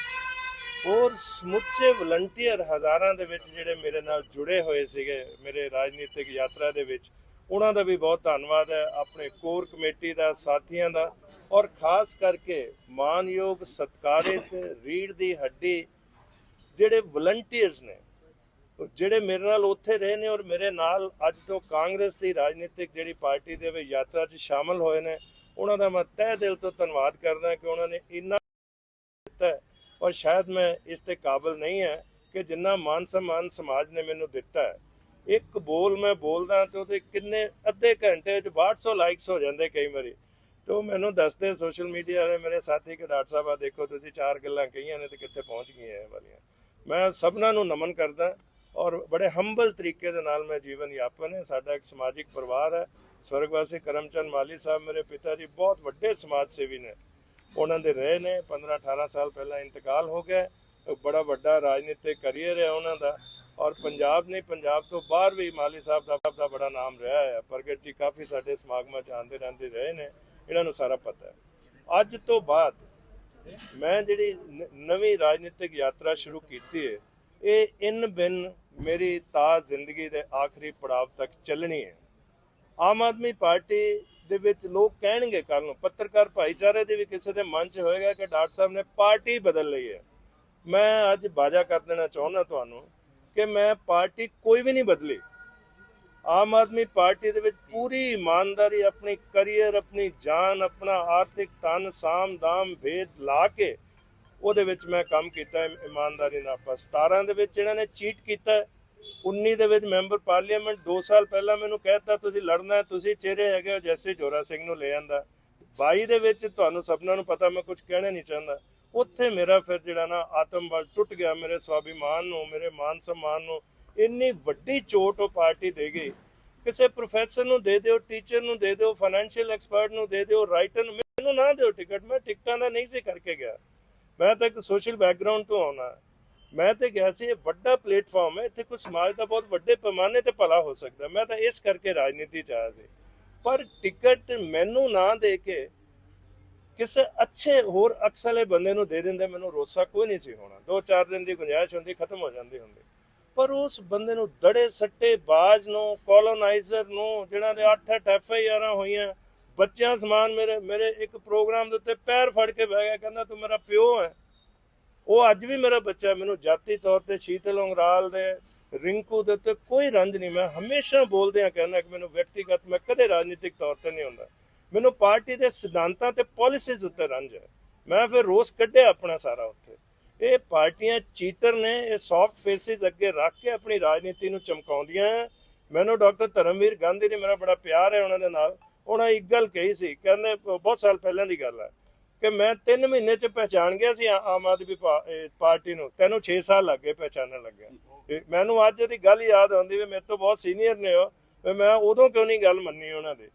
ਹੋਰ ਸਮੁੱਚੇ ਵਲੰਟੀਅਰ ਹਜ਼ਾਰਾਂ ਦੇ ਵਿੱਚ ਜਿਹੜੇ ਮੇਰੇ ਨਾਲ ਜੁੜੇ ਹੋਏ ਸੀਗੇ, ਮੇਰੇ ਰਾਜਨੀਤਿਕ ਯਾਤਰਾ ਦੇ ਵਿੱਚ, ਉਹਨਾਂ ਦਾ ਵੀ ਬਹੁਤ ਧੰਨਵਾਦ ਹੈ, ਆਪਣੇ ਕੋਰ ਕਮੇਟੀ ਦਾ, ਸਾਥੀਆਂ ਦਾ, ਔਰ ਖਾਸ ਕਰਕੇ ਮਾਨਯੋਗ ਸਤਕਾਰਿਤ ਰੀੜ ਦੀ ਹੱਡੀ ਜਿਹੜੇ ਵਲੰਟੀਅਰਸ ਨੇ, ਜਿਹੜੇ ਮੇਰੇ ਨਾਲ ਉੱਥੇ ਰਹੇ ਨੇ ਔਰ ਮੇਰੇ ਨਾਲ ਅੱਜ ਤੋਂ ਕਾਂਗਰਸ ਦੀ ਰਾਜਨੀਤਿਕ ਜਿਹੜੀ ਪਾਰਟੀ ਦੇ ਵਿੱਚ ਯਾਤਰਾ 'ਚ ਸ਼ਾਮਲ ਹੋਏ ਨੇ, ਉਹਨਾਂ ਦਾ ਮੈਂ ਤਹਿ ਦਿਲ ਤੋਂ ਧੰਨਵਾਦ ਕਰਦਾ ਕਿ ਉਹਨਾਂ ਨੇ ਇੰਨਾ ਦਿੱਤਾ ਹੈ। ਔਰ ਸ਼ਾਇਦ ਮੈਂ ਇਸ ਤੇ ਕਾਬਿਲ ਨਹੀਂ ਹੈ ਕਿ ਜਿੰਨਾ ਮਾਨ ਸਨਮਾਨ ਸਮਾਜ ਨੇ ਮੈਨੂੰ ਦਿੱਤਾ ਹੈ। ਇੱਕ ਬੋਲ ਮੈਂ ਬੋਲਦਾ ਤੇ ਉਹਦੇ ਕਿੰਨੇ ਅੱਧੇ ਘੰਟੇ 'ਚ 800 ਲਾਈਕਸ ਹੋ ਜਾਂਦੇ ਕਈ ਵਾਰੀ। ਤੇ ਉਹ ਮੈਨੂੰ ਦੱਸਦੇ ਸੋਸ਼ਲ ਮੀਡੀਆ ਵਾਲੇ, ਮੇਰੇ ਸਾਥੀ ਕਿ ਡਾਕਟਰ ਸਾਹਿਬ ਆ, ਦੇਖੋ ਤੁਸੀਂ ਚਾਰ ਗੱਲਾਂ ਕਹੀਆਂ ਨੇ ਤੇ ਕਿੱਥੇ ਪਹੁੰਚ ਗਈਆਂ ਇਹ ਵਾਲੀਆਂ। ਮੈਂ ਸਭਨਾਂ ਨੂੰ ਨਮਨ ਕਰਦਾ ਔਰ ਬੜੇ ਹੰਬਲ ਤਰੀਕੇ ਦੇ ਨਾਲ ਮੈਂ ਜੀਵਨ ਯਾਪਨ ਹੈ। ਸਾਡਾ ਇੱਕ ਸਮਾਜਿਕ ਪਰਿਵਾਰ ਹੈ। ਸਵਰਗਵਾਸੀ ਕਰਮਚੰਦ ਮਾਲੀ ਸਾਹਿਬ ਮੇਰੇ ਪਿਤਾ ਜੀ ਬਹੁਤ ਵੱਡੇ ਸਮਾਜ ਸੇਵੀ ਨੇ। ਉਹਨਾਂ ਦੇ ਰਹੇ ਨੇ। 15 18 ਸਾਲ ਪਹਿਲਾਂ ਇੰਤਕਾਲ ਹੋ ਗਿਆ। ਬੜਾ ਵੱਡਾ ਰਾਜਨੀਤਿਕ ਕੈਰੀਅਰ ਹੈ ਉਹਨਾਂ ਦਾ। ਔਰ ਪੰਜਾਬ ਨਹੀਂ, ਪੰਜਾਬ ਤੋਂ ਬਾਹਰ ਵੀ ਮਾਲੀ ਸਾਹਿਬ ਦਾ ਦਾ ਬੜਾ ਨਾਮ ਰਿਹਾ ਹੈ। ਪ੍ਰਗਟ ਜੀ ਕਾਫੀ ਸਾਡੇ ਸਮਾਗਮਾਂ ਚ ਆਉਂਦੇ ਰਹਿੰਦੇ ਰਹੇ ਨੇ। ਇਹਨਾਂ ਨੂੰ ਸਾਰਾ ਪਤਾ ਹੈ। ਅੱਜ ਤੋਂ ਬਾਅਦ ਮੈਂ ਜਿਹੜੀ ਨਵੀਂ ਰਾਜਨੀਤਿਕ ਯਾਤਰਾ ਸ਼ੁਰੂ ਕੀਤੀ ਹੈ, ਇਹ ਇਨ ਬਿਨ ਮੇਰੀ ਤਾਂ ਜ਼ਿੰਦਗੀ ਦੇ ਆਖਰੀ ਪੜਾਵ ਤੱਕ ਚੱਲਣੀ ਹੈ। ਆਮ ਆਦਮੀ ਪਾਰਟੀ ਦੇ ਵਿੱਚ ਲੋਕ ਕਹਿਣਗੇ ਕੱਲ ਨੂੰ, ਪੱਤਰਕਾਰ ਭਾਈਚਾਰੇ ਦੇ ਵੀ ਕਿਸੇ ਦੇ ਮਨ 'ਚ ਹੋਏਗਾ ਕਿ ਡਾਕਟਰ ਸਾਹਿਬ ਨੇ ਪਾਰਟੀ ਬਦਲ ਲਈ ਹੈ। ਮੈਂ ਅੱਜ ਬਾਜਾ ਕਰ ਦੇਣਾ ਚਾਹੁੰਦਾ ਤੁਹਾਨੂੰ ਕਿ ਮੈਂ ਪਾਰਟੀ ਕੋਈ ਵੀ ਨਹੀਂ ਬਦਲੀ। ਆਮ ਆਦਮੀ ਪਾਰਟੀ ਦੇ ਵਿੱਚ ਪੂਰੀ ਇਮਾਨਦਾਰੀ, ਆਪਣੀ ਕਰੀਅਰ ਆਪਣੀ ਜਾਨ, ਆਪਣਾ ਆਰਥਿਕ ਤਨ ਸਾਮ, ਦਾਮ, ਭੇਦ ਲਾ ਕੇ ਉਹਦੇ ਵਿੱਚ ਮੈਂ ਕੰਮ ਕੀਤਾ ਇਮਾਨਦਾਰੀ ਨਾਲ ਆਪਾਂ 17 ਦੇ ਵਿੱਚ ਇਹਨਾਂ ਨੇ ਚੀਟ ਕੀਤਾ 19 ਦੇ ਵਿੱਚ ਮੈਂਬਰ ਪਾਰਲੀਮੈਂਟ 2 ਸਾਲ ਪਹਿਲਾਂ ਮੈਨੂੰ ਕਹਿਤਾ ਤੁਸੀਂ ਲੜਨਾ ਤੁਸੀਂ ਚਿਹਰੇ ਹੈਗੇ ਹੋ, ਜੈਸੇ ਜੋਰਾ ਸਿੰਘ ਨੂੰ ਲੈ ਆਂਦਾ। 22 ਦੇ ਵਿੱਚ ਤੁਹਾਨੂੰ ਸਭਨਾਂ ਨੂੰ ਪਤਾ, ਮੈਂ ਕੁਝ ਕਹਿਣਾ ਨਹੀਂ ਚਾਹੁੰਦਾ। ਉੱਥੇ ਮੇਰਾ ਫਿਰ ਜਿਹੜਾ ਨਾ ਆਤਮ ਟੁੱਟ ਗਿਆ, ਮੇਰੇ ਸਵਾਭਿਮਾਨ ਨੂੰ, ਮੇਰੇ ਮਾਨ ਸਨਮਾਨ ਨੂੰ। ਇੰਨੀ ਵੱਡੀ ਚੋਟ ਉਹ ਪਾਰਟੀ ਦੇ ਗਈ। ਕਿਸੇ ਪ੍ਰੋਫੈਸਰ ਨੂੰ ਦੇ ਦਿਓ ਟੀਚਰ ਨੂੰ ਦੇ ਦਿਓ ਫਾਈਨੈਂਸ਼ੀਅਲ ਐਕਸਪਰਟ ਨੂੰ ਦੇ ਦਿਓ ਰਾਈਟਰ ਨੂੰ, ਮੈਨੂੰ ਨਾ ਦਿਓ ਟਿਕਟ ਮੈਂ ਟਿਕਟਾਂ ਦਾ ਨਹੀਂ ਸੀ ਕਰਕੇ ਗਿਆ। ਮੈਂ ਤਾਂ ਇੱਕ ਸੋਸ਼ਲ ਬੈਕਗ੍ਰਾਉਂਡ ਤੋਂ ਆਉਣਾ। ਮੈਂ ਤੇ ਕਿਹਾ ਸੀ, ਇਹ ਵੱਡਾ ਪਲੇਟਫਾਰਮ ਹੈ, ਇੱਥੇ ਕੋਈ ਸਮਾਜ ਦਾ ਬਹੁਤ ਵੱਡੇ ਪੈਮਾਨੇ ਤੇ ਭਲਾ ਹੋ ਸਕਦਾ। ਮੈਂ ਤਾਂ ਇਸ ਕਰਕੇ ਰਾਜਨੀਤੀ ਚ ਆਇਆ ਸੀ। ਪਰ ਟਿਕਟ ਮੈਨੂੰ ਨਾ ਦੇ ਕੇ ਕਿਸੇ ਅੱਛੇ ਹੋਰ ਅਕਸਲੇ ਬੰਦੇ ਨੂੰ ਦੇ ਦਿੰਦੇ ਮੈਨੂੰ ਰੋਸਾ ਕੋਈ ਨਹੀਂ ਸੀ ਹੋਣਾ। ਦੋ ਚਾਰ ਦਿਨ ਦੀ ਗੁੰਜਾਇਸ਼ ਹੁੰਦੀ, ਖਤਮ ਹੋ ਜਾਂਦੀ ਹੁੰਦੀ। ਪਰ ਉਸ ਬੰਦੇ ਨੂੰ ਦੜੇ ਸੱਟੇ ਬਾਜ ਨੂੰ ਕੋਲੋਨਾਈਜ਼ਰ ਨੂੰ ਜਿਹਨਾਂ ਦੇ 8-8 ਐਫ ਆਈ ਆਰਾਂ ਹੋਈਆਂ, ਬੱਚਿਆਂ ਸਮਾਨ ਮੇਰੇ ਮੇਰੇ ਇੱਕ ਪ੍ਰੋਗਰਾਮ ਦੇ ਉੱਤੇ ਪੈਰ ਫੜ ਕੇ ਬਹਿ ਗਿਆ, ਕਹਿੰਦਾ, ਤੂੰ ਮੇਰਾ ਪਿਓ ਹੈ। ਉਹ ਅੱਜ ਵੀ ਮੇਰਾ ਬੱਚਾ ਮੈਨੂੰ ਜਾਤੀ ਤੌਰ ਤੇ ਸ਼ੀਤਲ ਉਂਗਰਾਲ ਦੇ ਰਿੰਕੂ ਦੇ ਉੱਤੇ ਕੋਈ ਰੰਜ ਨਹੀਂ। ਮੈਂ ਹਮੇਸ਼ਾ ਬੋਲਦੇ ਆ ਕਹਿੰਦਾ ਕਿ ਮੈਨੂੰ ਵਿਅਕਤੀਗਤ, ਮੈਂ ਕਦੇ ਰਾਜਨੀਤਿਕ ਤੌਰ ਤੇ ਨਹੀਂ ਹੁੰਦਾ। ਮੈਨੂੰ ਪਾਰਟੀ ਦੇ ਸਿਧਾਂਤਾਂ ਤੇ ਪਾਲਿਸੀਜ਼ ਉੱਤੇ ਰੰਜ ਹੈ। ਮੈਂ ਫਿਰ ਰੋਸ ਕੱਢਿਆ ਆਪਣਾ ਸਾਰਾ ਉੱਥੇ। ਇਹ ਪਾਰਟੀਆਂ ਚੀਟਰ ਨੇ, ਇਹ ਸੌਫਟ ਫੇਸਿਸ ਅੱਗੇ ਰੱਖ ਕੇ ਆਪਣੀ ਰਾਜਨੀਤੀ ਨੂੰ ਚਮਕਾਉਂਦੀਆਂ ਹੈ। ਮੈਨੂੰ ਡਾਕਟਰ ਧਰਮਵੀਰ ਗਾਂਧੀ ਨੇ, ਮੇਰਾ ਬੜਾ ਪਿਆਰ ਹੈ ਉਹਨਾਂ ਦੇ ਨਾਲ। ਉਹਨਾਂ ਇੱਕ ਗੱਲ ਕਹੀ ਸੀ, ਕਹਿੰਦੇ, ਬਹੁਤ ਸਾਲ ਪਹਿਲਾਂ ਦੀ ਗੱਲ ਹੈ। ਕਿ ਮੈਂ 3 ਮਹੀਨੇ ਚ ਪਹਿਚਾਣ ਗਿਆ ਸੀ ਆਮ ਆਦਮੀ ਪਾਰਟੀ ਨੂੰ। ਤੈਨੂੰ 6 ਸਾਲ ਲੱਗੇ ਪਹਿਚਾਨਣ ਲੱਗਿਆ। ਮੈਨੂੰ ਅੱਜ ਉਹਦੀ ਗੱਲ ਯਾਦ ਆਉਂਦੀ ਵੀ ਮੇਰੇ ਤੋਂ ਬਹੁਤ ਸੀਨੀਅਰ ਨੇ ਉਹ। ਮੈਂ ਉਦੋਂ ਕਿਉਂ ਨਹੀਂ ਗੱਲ ਮੰਨੀ ਉਹਨਾਂ ਦੀ?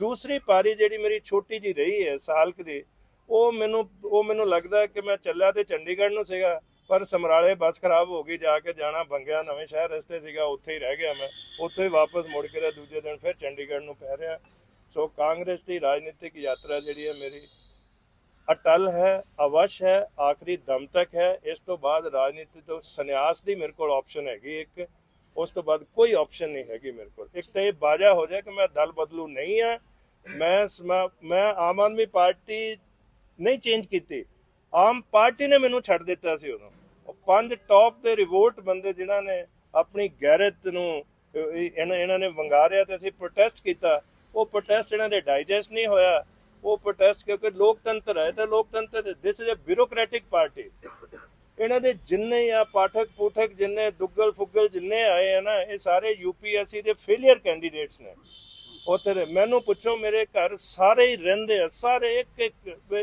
ਦੂਸਰੀ ਪਾਰੀ ਜਿਹੜੀ ਮੇਰੀ ਛੋਟੀ ਜੀ ਰਹੀ ਹੈ ਸਾਲ ਕੁ ਦੀ, ਉਹ ਮੈਨੂੰ ਉਹ ਮੈਨੂੰ ਲੱਗਦਾ ਕਿ ਮੈਂ ਚੱਲਿਆ ਤੇ ਚੰਡੀਗੜ੍ਹ ਨੂੰ ਸੀਗਾ, ਪਰ ਸਮਰਾਲੇ ਬੱਸ ਖਰਾਬ ਹੋ ਗਈ, ਜਾ ਕੇ ਜਾਣਾ ਬੰਗਿਆ ਨਵੇਂ ਸ਼ਹਿਰ ਰਸਤੇ ਸੀਗਾ, ਉੱਥੇ ਹੀ ਰਹਿ ਗਿਆ ਮੈਂ। ਉੱਥੇ ਹੀ ਵਾਪਸ ਮੁੜ ਕੇ ਦੂਜੇ ਦਿਨ ਫਿਰ ਚੰਡੀਗੜ੍ਹ ਨੂੰ ਪੈ ਰਿਹਾ। ਸੋ ਕਾਂਗਰਸ ਦੀ ਰਾਜਨੀਤਿਕ ਯਾਤਰਾ ਜਿਹੜੀ ਹੈ ਮੇਰੀ ਅਟਲ ਹੈ, ਅਵਸ਼ ਹੈ, ਆਖਰੀ ਦਮ ਤੱਕ ਹੈ। ਇਸ ਤੋਂ ਬਾਅਦ ਰਾਜਨੀਤੀ ਤੋਂ ਸੰਨਿਆਸ ਦੀ ਮੇਰੇ ਕੋਲ ਆਪਸ਼ਨ ਹੈਗੀ ਇੱਕ। ਉਸ ਤੋਂ ਬਾਅਦ ਕੋਈ ਆਪਸ਼ਨ ਨਹੀਂ ਹੈਗੀ ਮੇਰੇ ਕੋਲ। ਇੱਕ ਤਾਂ ਇਹ ਬਾਜਾ ਹੋ ਜਾਏ ਕਿ ਮੈਂ ਦਲ ਬਦਲੂ ਨਹੀਂ ਆ। ਮੈਂ ਮੈਂ ਆਮ ਆਦਮੀ ਪਾਰਟੀ ਨਹੀਂ ਚੇਂਜ ਕੀਤੀ। ਆਮ ਪਾਰਟੀ ਨੇ ਮੈਨੂੰ ਛੱਡ ਦਿੱਤਾ ਸੀ ਉਦੋਂ। ਉਹ ਪੰਜ ਟੌਪ ਦੇ ਰਿਵੋਲਟ ਬੰਦੇ ਜਿਨ੍ਹਾਂ ਨੇ ਆਪਣੀ ਗੈਰਤ ਨੂੰ ਇਹਨਾਂ ਇਹਨਾਂ ਨੇ ਵੰਗਾਰਿਆ ਤੇ ਅਸੀਂ ਪ੍ਰੋਟੈਸਟ ਕੀਤਾ। ਉਹ ਪ੍ਰੋਟੈਸਟ ਇਹਨਾਂ ਦੇ ਡਾਈਜੈਸਟ ਨਹੀਂ ਹੋਇਆ। ਉਹ ਪ੍ਰੋਟੈਸਟ ਕਿਉਂਕਿ ਲੋਕਤੰਤਰ ਹੈ, ਤੇ ਲੋਕਤੰਤਰ ਦਿਸ ਇਜ਼ ਅ ਬਿਊਰੋਕ੍ਰੈਟਿਕ ਪਾਰਟੀ ਇਹਨਾਂ ਦੇ ਜਿੰਨੇ ਆ ਪਾਠਕ ਪੂਠਕ ਜਿੰਨੇ ਦੁੱਗਲ ਫੁੱਗਲ ਜਿੰਨੇ ਆਏ ਆ ਨਾ, ਇਹ ਸਾਰੇ ਯੂਪੀਐਸਸੀ ਦੇ ਫੇਲਿਅਰ ਕੈਂਡੀਡੇਟਸ ਨੇ। ਉੱਥੇ ਮੈਨੂੰ ਪੁੱਛੋ, ਮੇਰੇ ਘਰ ਸਾਰੇ ਹੀ ਰਹਿੰਦੇ ਆ, ਸਾਰੇ ਇੱਕ ਇੱਕ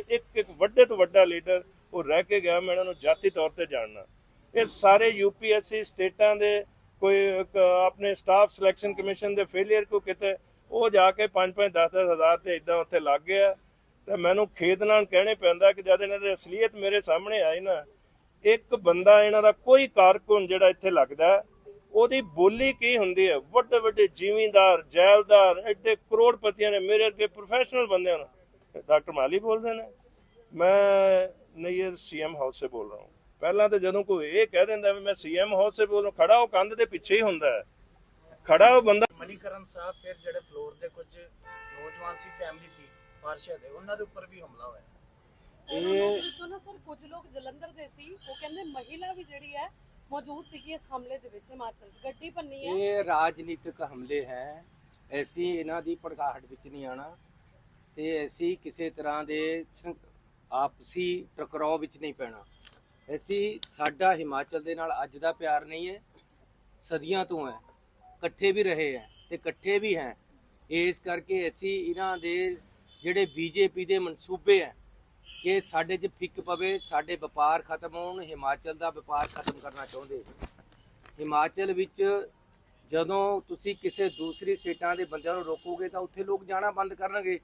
ਇੱਕ ਇੱਕ ਵੱਡੇ ਤੋਂ ਵੱਡਾ ਲੀਡਰ ਉਹ ਰਹਿ ਕੇ ਗਿਆ, ਮੈਂ ਇਹਨਾਂ ਨੂੰ ਜਾਤੀ ਤੌਰ ਤੇ ਜਾਣਨਾ। ਇਹ ਸਾਰੇ ਯੂਪੀਐਸਸੀ ਸਟੇਟਾਂ ਦੇ ਕੋਈ ਆਪਣੇ ਸਟਾਫ ਸਿਲੈਕਸ਼ਨ ਕਮਿਸ਼ਨ ਦੇ ਫੇਲਿਅਰ ਕੋ ਕਿਤੇ? ਉਹ ਜਾ ਕੇ 5-5 10-10 ਹਜ਼ਾਰ ਤੇ ਇਦਾਂ ਉੱਥੇ ਲੱਗ ਗਿਆ। ਤੇ ਮੈਨੂੰ ਖੇਦ ਨਾਲ ਕਹਿਣੇ ਪੈਂਦਾ ਕਿ ਜਦ ਇਹਨਾਂ ਦੀ ਅਸਲੀਅਤ ਮੇਰੇ ਸਾਹਮਣੇ ਆਈ ਨਾ, ਇੱਕ ਬੰਦਾ ਇਹਨਾਂ ਦਾ ਕੋਈ ਕਾਰਕੁਨ ਜਿਹੜਾ ਇੱਥੇ ਲੱਗਦਾ, ਉਹਦੀ ਬੋਲੀ ਕੀ ਹੁੰਦੀ ਹੈ? ਵੱਡੇ ਵੱਡੇ ਜ਼ਿਮੀਂਦਾਰ, ਜੈਲਦਾਰ, ਐਡੇ ਕਰੋੜਪਤੀਆਂ ਨੇ ਮੇਰੇ ਅੱਗੇ ਪ੍ਰੋਫੈਸ਼ਨਲ ਬੰਦੇ ਹਨ ਡਾਕਟਰ ਮਾਲੀ ਬੋਲ ਰਹੇ ਨੇ। ਮੈਂ ਨਈਰ ਸੀਐਮ ਹਾਊਸ ਸੇ ਬੋਲ ਰਹਾ ਹੂੰ। ਪਹਿਲਾਂ ਤਾਂ ਜਦੋਂ ਕੋਈ ਇਹ ਕਹਿ ਦਿੰਦਾ ਵੀ ਮੈਂ ਸੀਐਮ ਹਾਊਸ ਸੇ ਬੋਲ ਰਿਹਾ ਖੜਾ ਉਹ ਕੰਧ ਦੇ ਪਿੱਛੇ ਹੀ ਹੁੰਦਾ ਹੈ। ਖੜਾ ਉਹ ਬੰਦਾ ਮਨੀਕਰਨ ਸਾਹਿਬ ਫਿਰ ਜਿਹੜੇ ਫਲੋਰ ਦੇ ਕੁਝ ਨੌਜਵਾਨ ਸੀ ਫੈਮਿਲੀ ਸੀ ਪਾਰਸ਼ਾ ਦੇ ਉਹਨਾਂ ਦੇ ਉੱਪਰ ਵੀ ਹਮਲਾ ਹੋਇਆ। ਇਹ ਵਿੱਚੋਂ ਨਾ ਸਰ ਕੁਝ ਲੋਕ ਜਲੰਧਰ ਦੇ ਸੀ ਉਹ ਕਹਿੰਦੇ ਮਹਿਲਾ ਵੀ ਜਿਹੜੀ ਹੈ ਮੌਜੂਦ ਸੀਗੀ ਇਸ ਹਮਲੇ ਦੇ ਵਿੱਚ ਹਿਮਾਚਲ 'ਚ। ਗੱਡੀ ਪੰਨੀ ਹੈ। ਇਹ ਰਾਜਨੀਤਿਕ ਹਮਲੇ ਹੈ। ਐਸੀ ਇਹਨਾਂ ਦੀ ਭੜਕਾਹਟ ਵਿੱਚ ਨਹੀਂ ਆਣਾ ਤੇ ਐਸੀ ਕਿਸੇ ਤਰ੍ਹਾਂ ਦੇ ਆਪਸੀ ਟਕਰਾਅ ਵਿੱਚ ਨਹੀਂ ਪੈਣਾ। ਐਸੀ ਸਾਡਾ ਹਿਮਾਚਲ ਦੇ ਨਾਲ ਅੱਜ ਦਾ ਪਿਆਰ ਨਹੀਂ ਹੈ ਸਦੀਆਂ ਤੋਂ ਹੈ। ਇਕੱਠੇ ਵੀ ਰਹੇ ਹੈ ਤੇ ਇਕੱਠੇ ਵੀ ਹੈ। ਇਸ ਕਰਕੇ ਅਸੀਂ ਇਹਨਾਂ ਦੇ ਜਿਹੜੇ ਬੀਜੇਪੀ ਦੇ ਮਨਸੂਬੇ ਹੈ ਕਿ ਸਾਡੇ 'ਚ ਫਿੱਕ ਪਵੇ, ਸਾਡੇ ਵਪਾਰ ਖਤਮ ਹੋਣ, ਹਿਮਾਚਲ ਦਾ ਵਪਾਰ ਖਤਮ ਕਰਨਾ ਚਾਹੁੰਦੇ। ਹਿਮਾਚਲ ਵਿੱਚ ਜਦੋਂ ਤੁਸੀਂ ਕਿਸੇ ਦੂਸਰੀ ਸਟੇਟਾਂ ਦੇ ਬੰਦਿਆਂ ਨੂੰ ਰੋਕੋਗੇ ਤਾਂ ਉੱਥੇ ਲੋਕ ਜਾਣਾ ਬੰਦ ਕਰਨਗੇ।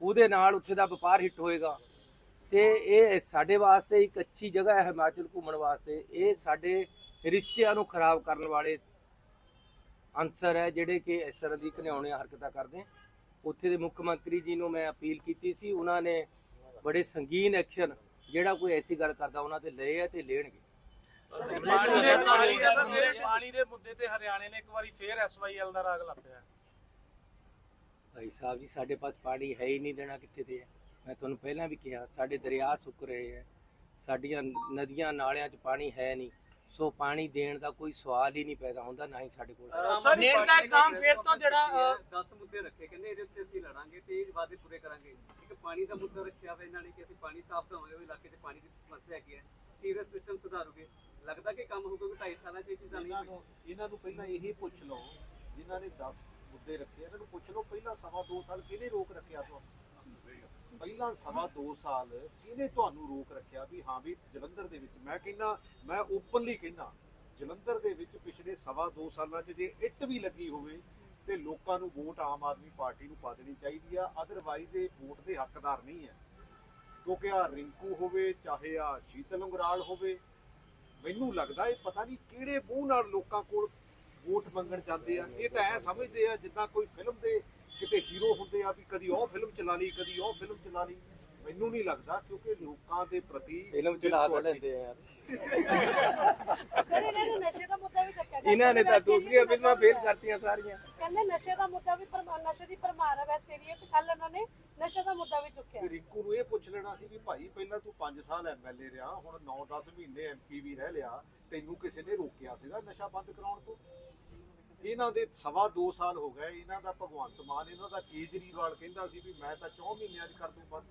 ਉਹਦੇ ਨਾਲ ਉੱਥੇ ਦਾ ਵਪਾਰ ਹਿੱਟ ਹੋਏਗਾ। ਤੇ ਇਹ ਸਾਡੇ ਵਾਸਤੇ ਇੱਕ ਅੱਛੀ ਜਗ੍ਹਾ ਹੈ ਹਿਮਾਚਲ ਘੁੰਮਣ ਵਾਸਤੇ। ਇਹ ਸਾਡੇ ਰਿਸ਼ਤਿਆਂ ਨੂੰ ਖਰਾਬ ਕਰਨ ਵਾਲੇ ਅਨਸਰ ਹੈ ਜਿਹੜੇ ਕਿ ਇਸ ਤਰ੍ਹਾਂ ਦੀ ਘਿਨਾਉਣੇ ਹਰਕਤਾਂ ਕਰਦੇ ਉੱਥੇ ਦੇ ਮੁੱਖ ਮੰਤਰੀ ਜੀ ਨੂੰ ਮੈਂ ਅਪੀਲ ਕੀਤੀ ਸੀ ਉਹਨਾਂ ਨੇ ਬੜੇ ਸੰਗੀਨ ਐਕਸ਼ਨ ਜਿਹੜਾ ਕੋਈ ਐਸੀ ਗੱਲ ਕਰਦਾ ਉਹਨਾਂ ਤੇ ਲਏ ਹੈ ਤੇ ਲੈਣਗੇ। ਪਾਣੀ ਦੇ ਪਾਣੀ ਮੁੱਦੇ ਤੇ ਹਰਿਆਣੇ ਨੇ ਇੱਕ ਵਾਰੀ ਫੇਰ ਐਸਵਾਈਐਲ ਦਾ ਰਾਗ ਲਾਪਿਆ। ਭਾਈ ਸਾਹਿਬ ਜੀ ਸਾਡੇ ਪਾਸ ਪਾਣੀ ਹੈ ਹੀ ਨਹੀਂ ਦੇਣਾ ਕਿੱਥੇ ਤੇ ਹੈ? ਮੈਂ ਤੁਹਾਨੂੰ ਪਹਿਲਾਂ ਵੀ ਕਿਹਾ ਸਾਡੇ ਦਰਿਆ ਸੁੱਕ ਰਹੇ ਹੈ ਸਾਡੀਆਂ ਨਦੀਆਂ ਨਾਲਿਆਂ 'ਚ ਪਾਣੀ ਹੈ ਨਹੀਂ। ਸੋ ਪਾਣੀ ਦੇਣ ਦਾ ਕੋਈ ਸਵਾਲ ਹੀ ਨਹੀਂ ਪੈਦਾ ਹੁੰਦਾ ਨਾ ਹੀ ਸਾਡੇ ਕੋਲ। ਸਰ ਨੀਟ ਦਾ ਐਗਜ਼ਾਮ ਫੇਰ ਤੋਂ ਜਿਹੜਾ 10 ਮੁੱਦੇ ਰੱਖੇ ਕਹਿੰਦੇ ਇਹਦੇ ਉੱਤੇ ਅਸੀਂ ਲੜਾਂਗੇ ਤੇ ਇਹ ਵਾਅਦੇ ਪੂਰੇ ਕਰਾਂਗੇ। ਇੱਕ ਪਾਣੀ ਦਾ ਮੁੱਦਾ ਰੱਖਿਆ ਹੋਇਆ ਇਹਨਾਂ ਨੇ ਕਿ ਅਸੀਂ ਪਾਣੀ ਸਾਫ਼ ਕਰਾਂਗੇ ਉਹ ਇਲਾਕੇ 'ਚ ਪਾਣੀ ਦੀ ਸਮੱਸਿਆ ਹੈਗੀ ਹੈ। ਸੀਵਰੇਜ ਸਿਸਟਮ ਸੁਧਾਰੋਗੇ। ਲੱਗਦਾ ਕਿ ਕੰਮ ਹੋਊਗਾ ਕਿ 2.5 ਸਾਲਾਂ 'ਚ ਇਹ ਚੀਜ਼ਾਂ ਨਹੀਂ ਇਹਨਾਂ ਨੂੰ ਇਹਨਾਂ ਨੂੰ ਪਹਿਲਾਂ ਇਹ ਪੁੱਛ ਲਓ ਜਿਨ੍ਹਾਂ ਨੇ 10 ਮੁੱਦੇ ਰੱਖੇ ਇਹਨਾਂ ਨੂੰ ਪੁੱਛ ਲਓ ਪਹਿਲਾਂ ਸਵਾ 2 ਸਾਲ ਕਿਹਨੇ ਰੋਕ ਰੱਖਿਆ ਤੁਹਾਨੂੰ? ਪਹਿਲਾਂ ਸਵਾ 2 ਸਾਲ ਕਿਹਨੇ ਤੁਹਾਨੂੰ ਰੋਕ ਰੱਖਿਆ ਵੀ ਹਾਂ ਵੀ ਜਲੰਧਰ ਦੇ ਵਿੱਚ ਮੈਂ ਕਹਿੰਦਾ, ਮੈਂ ਓਪਨਲੀ ਕਹਿੰਦਾ, ਜਲੰਧਰ ਦੇ ਵਿੱਚ ਪਿਛਲੇ ਸਵਾ 2 ਸਾਲਾਂ 'ਚ ਜੇ ਇੱਟ ਵੀ ਲੱਗੀ ਹੋਵੇ ਤੇ ਲੋਕਾਂ ਨੂੰ ਵੋਟ ਆਮ ਆਦਮੀ ਪਾਰਟੀ ਨੂੰ ਪਾ ਦੇਣੀ ਚਾਹੀਦੀ ਆ ਅਦਰਵਾਈਜ਼ ਇਹ ਵੋਟ ਦੇ ਹੱਕਦਾਰ ਨਹੀਂ ਹੈ। ਕਿਉਂਕਿ ਆ ਰਿੰਕੂ ਹੋਵੇ, ਚਾਹੇ ਆ ਸ਼ੀਤਲ ਉਂਗਰਾਲ ਹੋਵੇ, ਮੈਨੂੰ ਲੱਗਦਾ ਇਹ ਪਤਾ ਨਹੀਂ ਕਿਹੜੇ ਮੂੰਹ ਨਾਲ ਲੋਕਾਂ ਕੋਲ ਵੋਟ ਮੰਗਣ ਜਾਂਦੇ ਆ। ਇਹ ਤਾਂ ਐ ਸਮਝਦੇ ਆ ਜਿੱਦਾਂ ਕੋਈ ਫਿਲਮ ਦੇ ਕਿਤੇ ਹੀਰੋ ਹੁੰਦੇ ਆ ਵੀ ਕਦੀ ਉਹ ਫਿਲਮ ਚਲਾ ਲਈ ਕਦੀ ਉਹ ਫਿਲਮ ਚਲਾ ਲਈ ਮੈਨੂੰ ਨਹੀਂ ਲੱਗਦਾ ਕਿਉਂਕਿ ਲੋਕਾਂ ਦੇ ਪ੍ਰਤੀ ਫਿਲਮ ਚਲਾ ਤਾਂ ਲੈਂਦੇ ਆ ਯਾਰ ਸਰ ਇਹਨਾਂ ਨੇ ਨਸ਼ੇ ਦਾ ਮੁੱਦਾ ਵੀ ਚੱਕਿਆ। ਇਹਨਾਂ ਨੇ ਤਾਂ ਦੂਸਰੀਆਂ ਫਿਲਮਾਂ ਫੇਲ। ਕਰਤੀਆਂ ਸਾਰੀਆਂ ਕਹਿੰਦੇ ਨਸ਼ੇ ਦਾ ਮੁੱਦਾ ਵੀ ਨਸ਼ੇ ਦੀ ਪਰਮਾਰ ਹੈ ਵੈਸਟ ਏਰੀਆ 'ਚ ਕੱਲ ਇਹਨਾਂ ਨੇ ਨਸ਼ੇ ਦਾ ਮੁੱਦਾ ਵੀ ਚੁੱਕਿਆ ਰਿੰਕੂ ਨੂੰ ਇਹ ਪੁੱਛ ਲੈਣਾ ਸੀ ਵੀ ਭਾਈ ਪਹਿਲਾਂ ਤੂੰ 5 ਸਾਲ ਐਮਐਲਏ ਰਿਹਾ ਹੁਣ 9-10 ਮਹੀਨੇ ਐਮਪੀ ਵੀ ਰਹਿ ਲਿਆ ਤੈਨੂੰ ਕਿਸੇ ਨੇ ਰੋਕਿਆ ਸੀਗਾ ਨਸ਼ਾ ਬੰਦ ਕਰਾਉਣ ਤੋਂ ਇਹਨਾਂ ਦੇ ਸਵਾ 2 ਸਾਲ ਹੋ ਗਏ ਇਹਨਾਂ ਦਾ ਭਗਵੰਤ ਮਾਨ ਇਹਨਾਂ ਦਾ ਕੇਜਰੀਵਾਲ ਕਹਿੰਦਾ ਸੀ ਵੀ ਮੈਂ ਤਾਂ 4 ਮਹੀਨਿਆਂ 'ਚ ਕਰ ਦੂੰ ਬੰਦ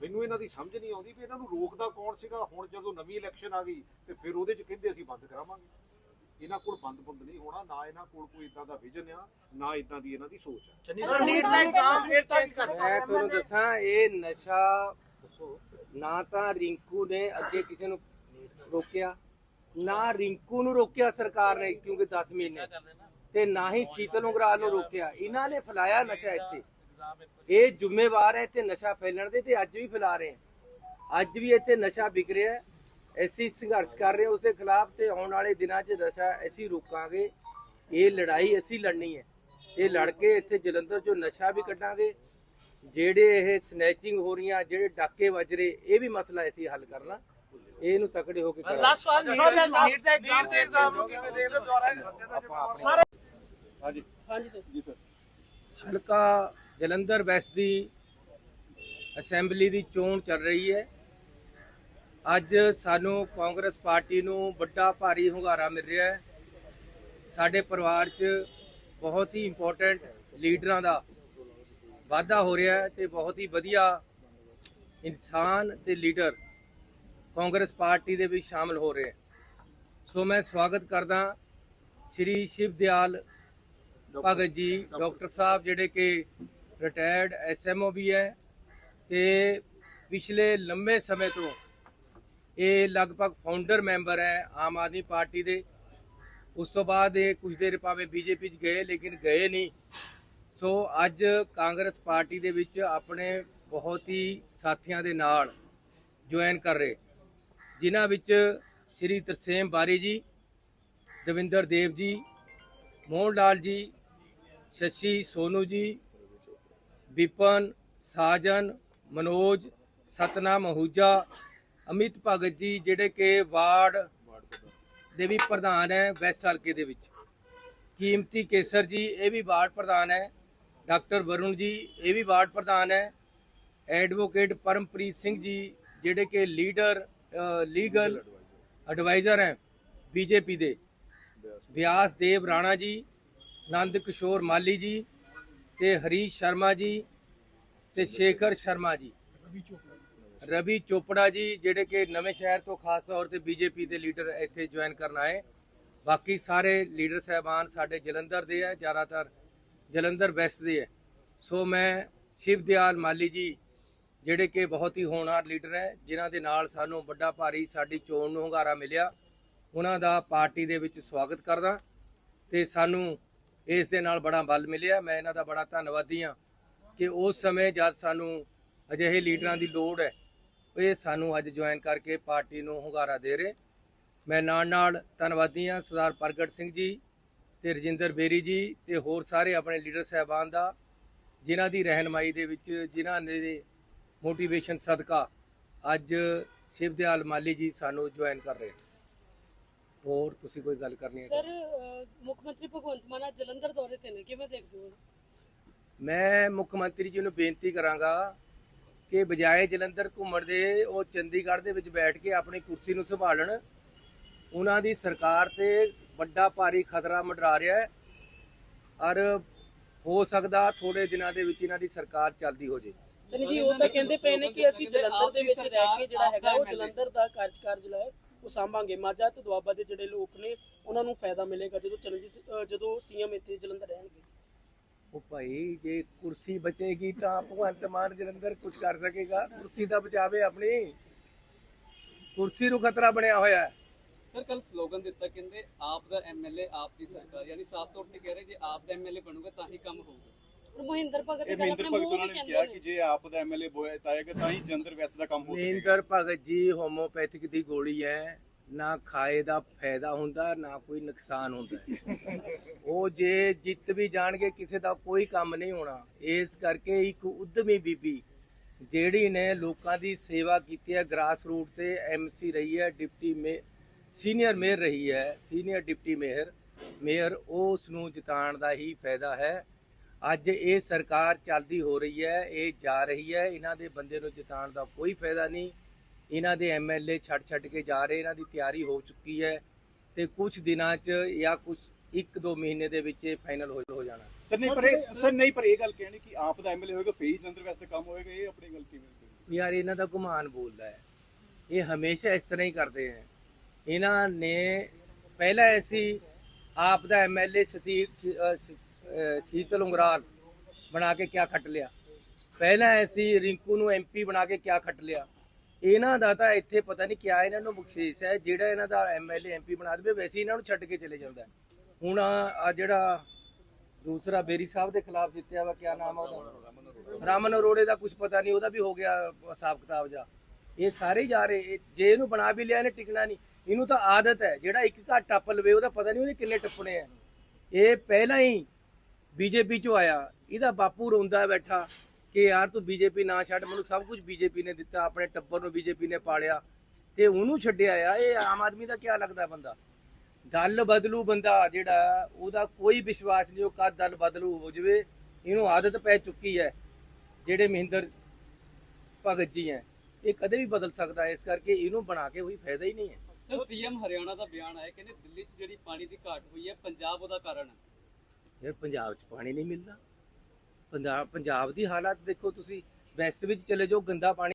ਮੈਨੂੰ ਇਹਨਾਂ ਦੀ ਸਮਝ ਨਹੀਂ ਆਉਂਦੀ ਵੀ ਇਹਨਾਂ ਨੂੰ ਰੋਕਦਾ ਕੌਣ ਸੀਗਾ? ਹੁਣ ਜਦੋਂ ਨਵੀਂ ਇਲੈਕਸ਼ਨ ਆ ਗਈ ਤੇ ਫਿਰ ਉਹਦੇ 'ਚ ਕਹਿੰਦੇ ਅਸੀਂ ਬੰਦ ਕਰਾਵਾਂਗੇ। ਇਹਨਾਂ ਕੋਲ ਬੰਦ ਬੰਦ ਨਹੀਂ ਹੋਣਾ ਨਾ ਇਹਨਾਂ ਕੋਲ ਕੋਈ ਇਦਾਂ ਦਾ ਵਿਜ਼ਨ ਆ ਨਾ ਇਦਾਂ ਦੀ ਇਹਨਾਂ ਦੀ ਸੋਚ ਆ। ਚੰਨੀ ਸਰ ਨੀਟ ਦਾ ਐਗਜ਼ਾਮ ਫੇਰ ਚੇਂਜ ਕਰ ਮੈਂ ਤੁਹਾਨੂੰ ਦੱਸਾਂ ਇਹ ਨਸ਼ਾ ਨਾ ਤਾਂ ਰਿੰਕੂ ਨੇ ਅੱਗੇ ਕਿਸੇ ਨੂੰ ਰੋਕਿਆ ਨਾ ਰਿੰਕੂ ਨੂੰ ਰੋਕਿਆ ਸਰਕਾਰ ਨੇ ਕਿਉਂਕਿ 10 ਮਹੀਨੇ। ਤੇ ਨਾ ਹੀ ਸ਼ੀਤਲ ਉਂਗਰਾਲ ਨੂੰ ਰੋਕਿਆ। ਇਹਨਾਂ ਨੇ ਫੈਲਾਇਆ ਨਸ਼ਾ ਇੱਥੇ। ਇਹ ਜ਼ਿੰਮੇਵਾਰ ਹੈ ਇੱਥੇ ਨਸ਼ਾ ਫੈਲਣ ਦੇ ਤੇ ਅੱਜ ਵੀ ਫੈਲਾ ਰਹੇ ਅੱਜ ਵੀ ਇੱਥੇ ਨਸ਼ਾ ਵਿਕ ਰਿਹਾ ਹੈ। ਅਸੀਂ ਸੰਘਰਸ਼ ਕਰ ਰਹੇ ਉਸ ਦੇ ਖਿਲਾਫ ਤੇ ਆਉਣ ਵਾਲੇ ਦਿਨਾਂ 'ਚ ਨਸ਼ਾ ਅਸੀਂ ਰੋਕਾਂਗੇ। ਇਹ ਲੜਾਈ ਅਸੀਂ ਲੜਨੀ ਹੈ। ਇਹ ਲੜ ਕੇ ਇੱਥੇ ਜਲੰਧਰ 'ਚੋਂ ਨਸ਼ਾ ਵੀ ਕੱਢਾਂਗੇ। ਜਿਹੜੇ ਇਹ ਸਨੈਚਿੰਗ ਹੋ ਰਹੀਆਂ ਜਿਹੜੇ ਡਾਕੇ ਵੱਜ ਰਹੇ ਇਹ ਵੀ ਮਸਲਾ ਅਸੀਂ ਹੱਲ ਕਰਨਾ। ਇਹਨੂੰ ਤਕੜੇ ਹੋ ਕੇ ਲਾਸਟ ਸਵਾਲ ਨੀਟ ਦਾ ਐਗਜ਼ਾਮ ਐਗਜ਼ਾਮ ਕਿਵੇਂ ਦੇ ਰਹੇ ਦੁਆਰਾ ਸਰ ਹਾਂਜੀ। ਹਾਂਜੀ ਸਰ। ਜੀ ਸਰ। ਹਲਕਾ ਜਲੰਧਰ ਵੈਸਟ ਦੀ ਅਸੈਂਬਲੀ ਦੀ ਚੋਣ ਚੱਲ ਰਹੀ ਹੈ। ਅੱਜ ਸਾਨੂੰ ਕਾਂਗਰਸ ਪਾਰਟੀ ਨੂੰ ਵੱਡਾ ਭਾਰੀ ਹੁੰਗਾਰਾ ਮਿਲ ਰਿਹਾ ਹੈ। ਸਾਡੇ ਪਰਿਵਾਰ 'ਚ ਬਹੁਤ ਹੀ ਇੰਪੋਰਟੈਂਟ ਲੀਡਰਾਂ ਦਾ ਵਾਧਾ ਹੋ ਰਿਹਾ ਹੈ ਤੇ ਬਹੁਤ ਹੀ ਵਧੀਆ ਇਨਸਾਨ ਤੇ ਲੀਡਰ ਕਾਂਗਰਸ ਪਾਰਟੀ ਦੇ ਵਿੱਚ ਸ਼ਾਮਲ ਹੋ ਰਹੇ ਸੋ ਮੈਂ ਸਵਾਗਤ ਕਰਦਾ ਸ਼੍ਰੀ ਸ਼ਿਵ ਦਿਆਲ ਭਗਤ ਜੀ ਡਾਕਟਰ ਸਾਹਿਬ ਜਿਹੜੇ ਕਿ ਰਿਟਾਇਰਡ ਐਸਐਮਓ ਵੀ ਹੈ ਤੇ ਪਿਛਲੇ ਲੰਬੇ ਸਮੇਂ ਤੋਂ ਇਹ ਲਗਭਗ ਫਾਊਂਡਰ ਮੈਂਬਰ ਹੈ ਆਮ ਆਦਮੀ ਪਾਰਟੀ ਦੇ। ਉਸ ਤੋਂ ਬਾਅਦ ਇਹ ਕੁਝ ਦੇਰ ਭਾਵੇਂ ਬੀਜੇਪੀ 'ਚ ਗਏ ਲੇਕਿਨ ਗਏ ਨਹੀਂ। ਸੋ ਅੱਜ ਕਾਂਗਰਸ ਪਾਰਟੀ ਦੇ ਵਿੱਚ ਆਪਣੇ ਬਹੁਤ ਹੀ ਸਾਥੀਆਂ ਦੇ ਨਾਲ ਜੁਆਇਨ ਕਰ ਰਹੇ। ਜਿਨ੍ਹਾਂ ਵਿੱਚ ਸ਼੍ਰੀ ਤਰਸੇਮ ਬਾਰੀ ਜੀ, ਦਵਿੰਦਰ ਦੇਵ ਜੀ, ਮੋਹਨ ਲਾਲ ਜੀ, ਸ਼ਸ਼ੀ ਸੋਨੂ ਜੀ, ਵਿਪਨ, ਸਾਜਨ, ਮਨੋਜ, ਸਤਨਾਮ ਅਹੂਜਾ, ਅਮਿਤ ਭਗਤ ਜੀ, ਜਿਹੜੇ ਕਿ ਵਾਰਡ ਦੇ ਵੀ ਪ੍ਰਧਾਨ ਹੈ ਵੈਸਟ ਹਲਕੇ ਦੇ ਵਿੱਚ। ਕੀਮਤੀ ਕੇਸਰ ਜੀ, ਇਹ ਵੀ ਵਾਰਡ ਪ੍ਰਧਾਨ ਹੈ। ਡਾਕਟਰ ਵਰੁਣ ਜੀ, ਇਹ ਵੀ ਵਾਰਡ ਪ੍ਰਧਾਨ ਹੈ। ਐਡਵੋਕੇਟ ਪਰਮਪ੍ਰੀਤ ਸਿੰਘ ਜੀ, ਜਿਹੜੇ ਕਿ ਲੀਡਰ ਲੀਗਲ ਐਡਵਾਈਜ਼ਰ ਹੈ ਬੀਜੇਪੀ ਦੇ। ਵਿਆਸ ਦੇਵ ਰਾਣਾ ਜੀ, ਨੰਦ ਕਿਸ਼ੋਰ ਮਾਲੀ ਜੀ ਤੇ ਹਰੀਸ਼ ਸ਼ਰਮਾ ਜੀ ਤੇ ਸ਼ੇਖਰ ਸ਼ਰਮਾ ਜੀ। ਰਵੀ ਚੋਪੜਾ ਜੀ ਜਿਹੜੇ ਕਿ ਨਵੇਂ ਸ਼ਹਿਰ ਤੋਂ ਖਾਸ ਤੌਰ ਤੇ ਬੀਜੇਪੀ ਦੇ ਲੀਡਰ ਇੱਥੇ ਜੁਆਇਨ ਕਰਨ ਆਏ। ਬਾਕੀ ਸਾਰੇ ਲੀਡਰ ਸਹਿਬਾਨ ਸਾਡੇ ਜਲੰਧਰ ਦੇ ਹੈ, ਜ਼ਿਆਦਾਤਰ ਜਲੰਧਰ ਵੈਸਟ ਦੇ ਹੈ। ਸੋ ਮੈਂ ਸ਼ਿਵ ਦਿਆਲ ਮਾਲੀ ਜੀ ਜਿਹੜੇ ਕਿ ਬਹੁਤ ਹੀ ਹੋਣਹਾਰ ਲੀਡਰ ਹੈ, ਜਿਨ੍ਹਾਂ ਦੇ ਨਾਲ ਸਾਨੂੰ ਵੱਡਾ ਭਾਰੀ ਸਾਡੀ ਚੋਣ ਨੂੰ ਹੰਗਾਰਾ ਮਿਲਿਆ। ਉਹਨਾਂ ਦਾ ਪਾਰਟੀ ਦੇ ਵਿੱਚ ਸਵਾਗਤ ਕਰਦਾ ਤੇ ਸਾਨੂੰ ਇਸ ਦੇ ਨਾਲ ਬੜਾ ਬਲ ਮਿਲਿਆ। ਮੈਂ ਇਹਨਾਂ ਦਾ ਬੜਾ ਧੰਨਵਾਦੀ ਹਾਂ ਕਿ ਉਸ ਸਮੇਂ ਜਦ ਸਾਨੂੰ ਅਜਿਹੇ ਲੀਡਰਾਂ ਦੀ ਲੋੜ ਹੈ, ਇਹ ਸਾਨੂੰ ਅੱਜ ਜੁਆਇਨ ਕਰਕੇ ਪਾਰਟੀ ਨੂੰ ਹੰਗਾਰਾ ਦੇ ਰਹੇ। ਮੈਂ ਨਾਲ ਨਾਲ ਧੰਨਵਾਦੀ ਹਾਂ ਸਰਦਾਰ ਪ੍ਰਗਟ ਸਿੰਘ ਜੀ ਤੇ ਰਜਿੰਦਰ ਬੇਰੀ ਜੀ ਤੇ ਹੋਰ ਸਾਰੇ ਆਪਣੇ ਲੀਡਰ ਸਹਿਬਾਨ ਦਾ, ਜਿਨ੍ਹਾਂ ਦੀ ਰਹਿਨਮਾਈ ਦੇ ਵਿੱਚ, ਜਿਨ੍ਹਾਂ ਨੇ ਮੋਟੀਵੇਸ਼ਨ ਸਦਕਾ ਅੱਜ ਸ਼ਿਵਦਿਆਲ ਮਾਲੀ ਜੀ ਸਾਨੂੰ ਜੁਆਇਨ ਕਰ ਰਹੇ ਹੋਰ ਤੁਸੀਂ ਕੋਈ ਗੱਲ ਕਰਨੀ ਹੈ? ਸਰ ਮੁੱਖ ਮੰਤਰੀ ਭਗਵੰਤ ਮਾਨ ਅੱਜ ਜਲੰਧਰ ਦੌਰੇ ਤੇ ਨੇ। ਕਿਵੇਂ ਦੇਖਦੇ ਹੋ? ਮੈਂ ਮੁੱਖ ਮੰਤਰੀ ਜੀ ਨੂੰ ਬੇਨਤੀ ਕਰਾਂਗਾ ਕਿ ਬਜਾਏ ਜਲੰਧਰ ਘੁੰਮਣ ਦੇ ਉਹ ਚੰਡੀਗੜ੍ਹ ਦੇ ਵਿੱਚ ਬੈਠ ਕੇ ਆਪਣੀ ਕੁਰਸੀ ਨੂੰ ਸੰਭਾਲਣ ਉਹਨਾਂ ਦੀ ਸਰਕਾਰ ਤੇ ਵੱਡਾ ਭਾਰੀ ਖਤਰਾ ਮੰਡਰਾ ਰਿਹਾ ਹੈ। ਔਰ ਹੋ ਸਕਦਾ ਥੋੜੇ ਦਿਨਾਂ ਦੇ ਵਿੱਚ ਇਹਨਾਂ ਦੀ ਸਰਕਾਰ ਚੱਲਦੀ ਹੋ ਜੇ ਚਲੋ ਜੀ ਉਹ ਤਾਂ ਕਹਿੰਦੇ ਪਏ ਨੇ ਕਿ ਅਸੀਂ ਜਲੰਧਰ ਦੇ ਵਿੱਚ ਰਹਿ ਕੇ ਜਿਹੜਾ ਹੈਗਾ ਉਹ ਜਲੰਧਰ ਦਾ ਕਾਰਜਕਾਰ ਜਿਹੜਾ ਹੈ ਉਹ ਸਾਂਭਾਂਗੇ। ਮਾਝਾ ਤੇ ਦੁਆਬਾ ਦੇ ਜਿਹੜੇ ਲੋਕ ਨੇ ਉਹਨਾਂ ਨੂੰ ਫਾਇਦਾ ਮਿਲੇਗਾ ਜਦੋਂ ਚਰਨਜੀਤ ਸਿੰਘ- ਅਹ ਜਦੋਂ ਸੀਐਮ ਇੱਥੇ ਜਲੰਧਰ ਰਹਿਣਗੇ। ਉਹ ਭਾਈ ਜੇ ਕੁਰਸੀ ਬਚੇਗੀ ਤਾਂ ਭਗਵੰਤ ਮਾਨ ਜਲੰਧਰ ਕੁਝ ਕਰ ਸਕੇਗਾ। ਕੁਰਸੀ ਤਾਂ ਬਚਾਵੇ ਆਪਣੀ। ਕੁਰਸੀ ਨੂੰ ਖਤਰਾ ਬਣਿਆ ਹੋਇਆ ਹੈ। ਸਰ ਕੱਲ ਸਲੋਗਨ ਦਿੱਤਾ ਕਹਿੰਦੇ ਆਪ ਦਾ ਐਮਐਲਏ ਆਪ ਦੀ ਸਰਕਾਰ। ਯਾਨੀ ਸਾਫ਼ ਤੌਰ ਤੇ ਕਹਿ ਰਹੇ ਜੇ ਆਪ ਦਾ ਐਮਐਲਏ ਬਣੂਗਾ ਤਾਂ ਹੀ ਕੰਮ ਹੋਊਗਾ। ਔਰ ਮਹਿੰਦਰ ਭਗਤ ਇਹ ਦੀ ਗੱਲ ਮਹਿੰਦਰ ਆਪਣੇ ਭਗਤ ਮੂੰਹ ਉਹਨਾਂ ਵੀ ਨੇ ਕਹਿੰਦੇ ਕਿਹਾ ਨੇ। ਕਿ ਜੇ ਆਪ ਦਾ ਐਮਐਲਏ ਬੋਇਤਾਏਗਾ ਤਾਂ ਹੀ ਜੰਦਰ ਵੈਸ ਦਾ ਕੰਮ ਹੋ ਸਕੇਗਾ ਮਹਿੰਦਰ ਭਗਤ ਜੀ ਹੋਮੋਪੈਥਿਕ ਦੀ ਗੋਲੀ ਹੈ ਨਾ ਖਾਏ ਦਾ ਫਾਇਦਾ ਹੁੰਦਾ ਨਾ ਕੋਈ ਨੁਕਸਾਨ ਹੁੰਦਾ ਹੈ। ਉਹ ਜੇ ਜਿੱਤ ਵੀ ਜਾਣਗੇ ਕਿਸੇ ਦਾ ਕੋਈ ਕੰਮ ਨਹੀਂ ਹੋਣਾ। ਇਸ ਕਰਕੇ ਇੱਕ ਉਦਮੀ ਬੀਬੀ ਜਿਹੜੀ ਨੇ ਲੋਕਾਂ ਦੀ ਸੇਵਾ ਕੀਤੀ ਹੈ ਗ੍ਰਾਸ ਰੂਟ ਤੇ ਐਮਸੀ ਰਹੀ ਹੈ ਡਿਪਟੀ ਮੇ ਸੀਨੀਅਰ ਮੇਅਰ ਰਹੀ ਹੈ ਸੀਨੀਅਰ ਡਿਪਟੀ ਮੇਅਰ ਮੇਅਰ ਉਸ ਨੂੰ ਜਿਤਾਉਣ ਦਾ ਹੀ ਫਾਇਦਾ ਹੈ। ਅੱਜ ਇਹ ਸਰਕਾਰ ਚੱਲਦੀ ਹੋ ਰਹੀ ਹੈ ਇਹ ਜਾ ਰਹੀ ਹੈ ਇਹਨਾਂ ਦੇ ਬੰਦੇ ਨੂੰ ਜਿਤਾਉਣ ਦਾ ਕੋਈ ਫਾਇਦਾ ਨਹੀਂ। ਇਹਨਾਂ ਦੇ ਐਮਐਲਏ ਛੱਡ ਛੱਡ ਕੇ ਜਾ ਰਹੇ ਇਹਨਾਂ ਦੀ ਤਿਆਰੀ ਹੋ ਚੁੱਕੀ ਹੈ ਤੇ ਕੁਝ ਦਿਨਾਂ 'ਚ ਜਾਂ ਕੁਝ ਇੱਕ ਦੋ ਮਹੀਨੇ ਦੇ ਵਿੱਚ ਇਹ ਫਾਈਨਲ ਹੋ ਜਾਣਾ। ਸਰ ਨਹੀਂ ਪਰ ਇਹ ਸਰ ਨਹੀਂ ਪਰ ਇਹ ਗੱਲ ਕਹਿਣੀ ਕਿ ਆਪ ਦਾ ਐਮਐਲਏ ਹੋਏਗਾ ਫੇਰ ਹੀ ਜੰਦਰ ਵੈਸ ਦਾ ਕੰਮ ਹੋਏਗਾ ਇਹ ਆਪਣੀ ਗੱਲ ਕਿਵੇਂ ਕਰੀ? ਯਾਰ ਇਹਨਾਂ ਦਾ ਗੁਮਾਨ ਬੋਲਦਾ ਹੈ। ਇਹ ਹਮੇਸ਼ਾ ਇਸ ਤਰ੍ਹਾਂ ਹੀ ਕਰਦੇ ਹੈ। ਇਹਨਾਂ ਨੇ ਪਹਿਲਾਂ ਐਸੀ ਆਪ ਦਾ ਐਮਐਲਏ ਸਤੀਰ ਸ- ਸ- ਅਹ, ਸ਼ੀਤਲ ਉਂਗਰਾਲ ਬਣਾ ਕੇ ਕਿਆ ਖੱਟ ਲਿਆ? ਪਹਿਲਾਂ ਐਸੀ ਰਿੰਕੂ ਨੂੰ ਐਮਪੀ ਬਣਾ ਕੇ ਕਿਆ ਖੱਟ ਲਿਆ? ਇਹਨਾਂ ਦਾ ਤਾਂ ਇੱਥੇ ਪਤਾ ਨਹੀਂ ਕਿਆ ਇਹਨਾਂ ਨੂੰ ਬਖਸ਼ੀਸ਼ ਹੈ, ਜਿਹੜਾ ਇਹਨਾਂ ਦਾ ਐਮਐਲਏ ਐਮਪੀ ਬਣਾ ਦੇਵੇ, ਵੈਸੇ ਹੀ ਇਹਨਾਂ ਨੂੰ ਛੱਡ ਕੇ ਚਲੇ ਜਾਂਦਾ ਹੁਣ ਆ ਜਿਹੜਾ ਦੂਸਰਾ ਬੇਰੀ ਸਾਹਿਬ ਦੇ ਖਿਲਾਫ ਜਿੱਤਿਆ ਵਾ, ਕਿਆ ਨਾਮ ਆ ਉਹਦਾ? ਰਾਮਨ ਅਰੋੜੇ ਦਾ ਕੁਝ ਪਤਾ ਨਹੀਂ, ਉਹਦਾ ਵੀ ਹੋ ਗਿਆ ਹਿਸਾਬ ਕਿਤਾਬ ਜਾ। ਇਹ ਸਾਰੇ ਜਾ ਰਹੇ, ਇਹ- ਜੇ ਇਹਨੂੰ ਬਣਾ ਵੀ ਲਿਆ, ਇਹਨੇ ਟਿਕਣਾ ਨਹੀਂ। ਇਹਨੂੰ ਤਾਂ ਆਦਤ ਹੈ, ਜਿਹੜਾ ਇੱਕ ਘਰ ਟੱਪ ਲਵੇ, ਉਹਦਾ ਪਤਾ ਨਹੀਂ ਉਹਦੇ ਕਿੰਨੇ ਟੱਪਣੇ ਆ। ਇਹ ਪਹਿਲਾਂ ਹੀ ਬੀਜੇਪੀ ਚੋਂ ਆਇਆ। ਇਹਦਾ ਬਾਪੂ ਰੋਂਦਾ ਬੈਠਾ ਕਿ ਯਾਰ ਤੂੰ ਬੀਜੇਪੀ ਨਾ ਛੱਡ, ਮੈਨੂੰ ਸਭ ਕੁਝ ਬੀਜੇਪੀ ਨੇ ਦਿੱਤਾ, ਆਪਣੇ ਟੱਬਰ ਨੂੰ ਬੀਜੇਪੀ ਨੇ ਪਾਲਿਆ ਤੇ ਉਹਨੂੰ ਛੱਡਿਆ ਆ। ਇਹ ਆਮ ਆਦਮੀ ਦਾ ਕੀ ਲੱਗਦਾ ਬੰਦਾ? ਦਲ ਬਦਲੂ ਬੰਦਾ ਜਿਹੜਾ, ਉਹਦਾ ਕੋਈ ਵਿਸ਼ਵਾਸ ਨਹੀਂ, ਉਹ ਕਦ ਦਲ ਬਦਲੂ ਹੋ ਜਵੇ, ਇਹਨੂੰ ਆਦਤ ਪੈ ਚੁੱਕੀ ਹੈ, ਜਿਹੜੇ ਮਹਿੰਦਰ ਭਗਤ ਜੀ ਹੈ। ਇਹ ਕਦੇ ਵੀ ਬਦਲ ਸਕਦਾ ਹੈ ਇਸ ਕਰਕੇ ਇਹਨੂੰ ਬਣਾ ਕੇ ਕੋਈ ਫਾਇਦਾ ਹੀ ਨਹੀਂ ਹੈ। ਸਰ, ਸੀਐਮ ਹਰਿਆਣਾ ਦਾ ਬਿਆਨ ਆਇਆ, ਕਹਿੰਦੇ ਦਿੱਲੀ 'ਚ ਜਿਹੜੀ ਪਾਣੀ ਦੀ ਘਾਟ ਹੋਈ ਹੈ, ਪੰਜਾਬ ਉਹਦਾ ਕਾਰਨ ਹੈ। ਯਾਰ ਪੰਜਾਬ 'ਚ ਪਾਣੀ ਨਹੀਂ ਮਿਲਦਾ। ਪੰਜਾਬ ਪੰਜਾਬ ਦੀ ਹਾਲਤ ਦੇਖੋ ਤੁਸੀਂ, ਵੈਸਟ ਵਿੱਚ ਚਲੇ ਜਾਓ, ਗੰਦਾ ਪਾਣੀ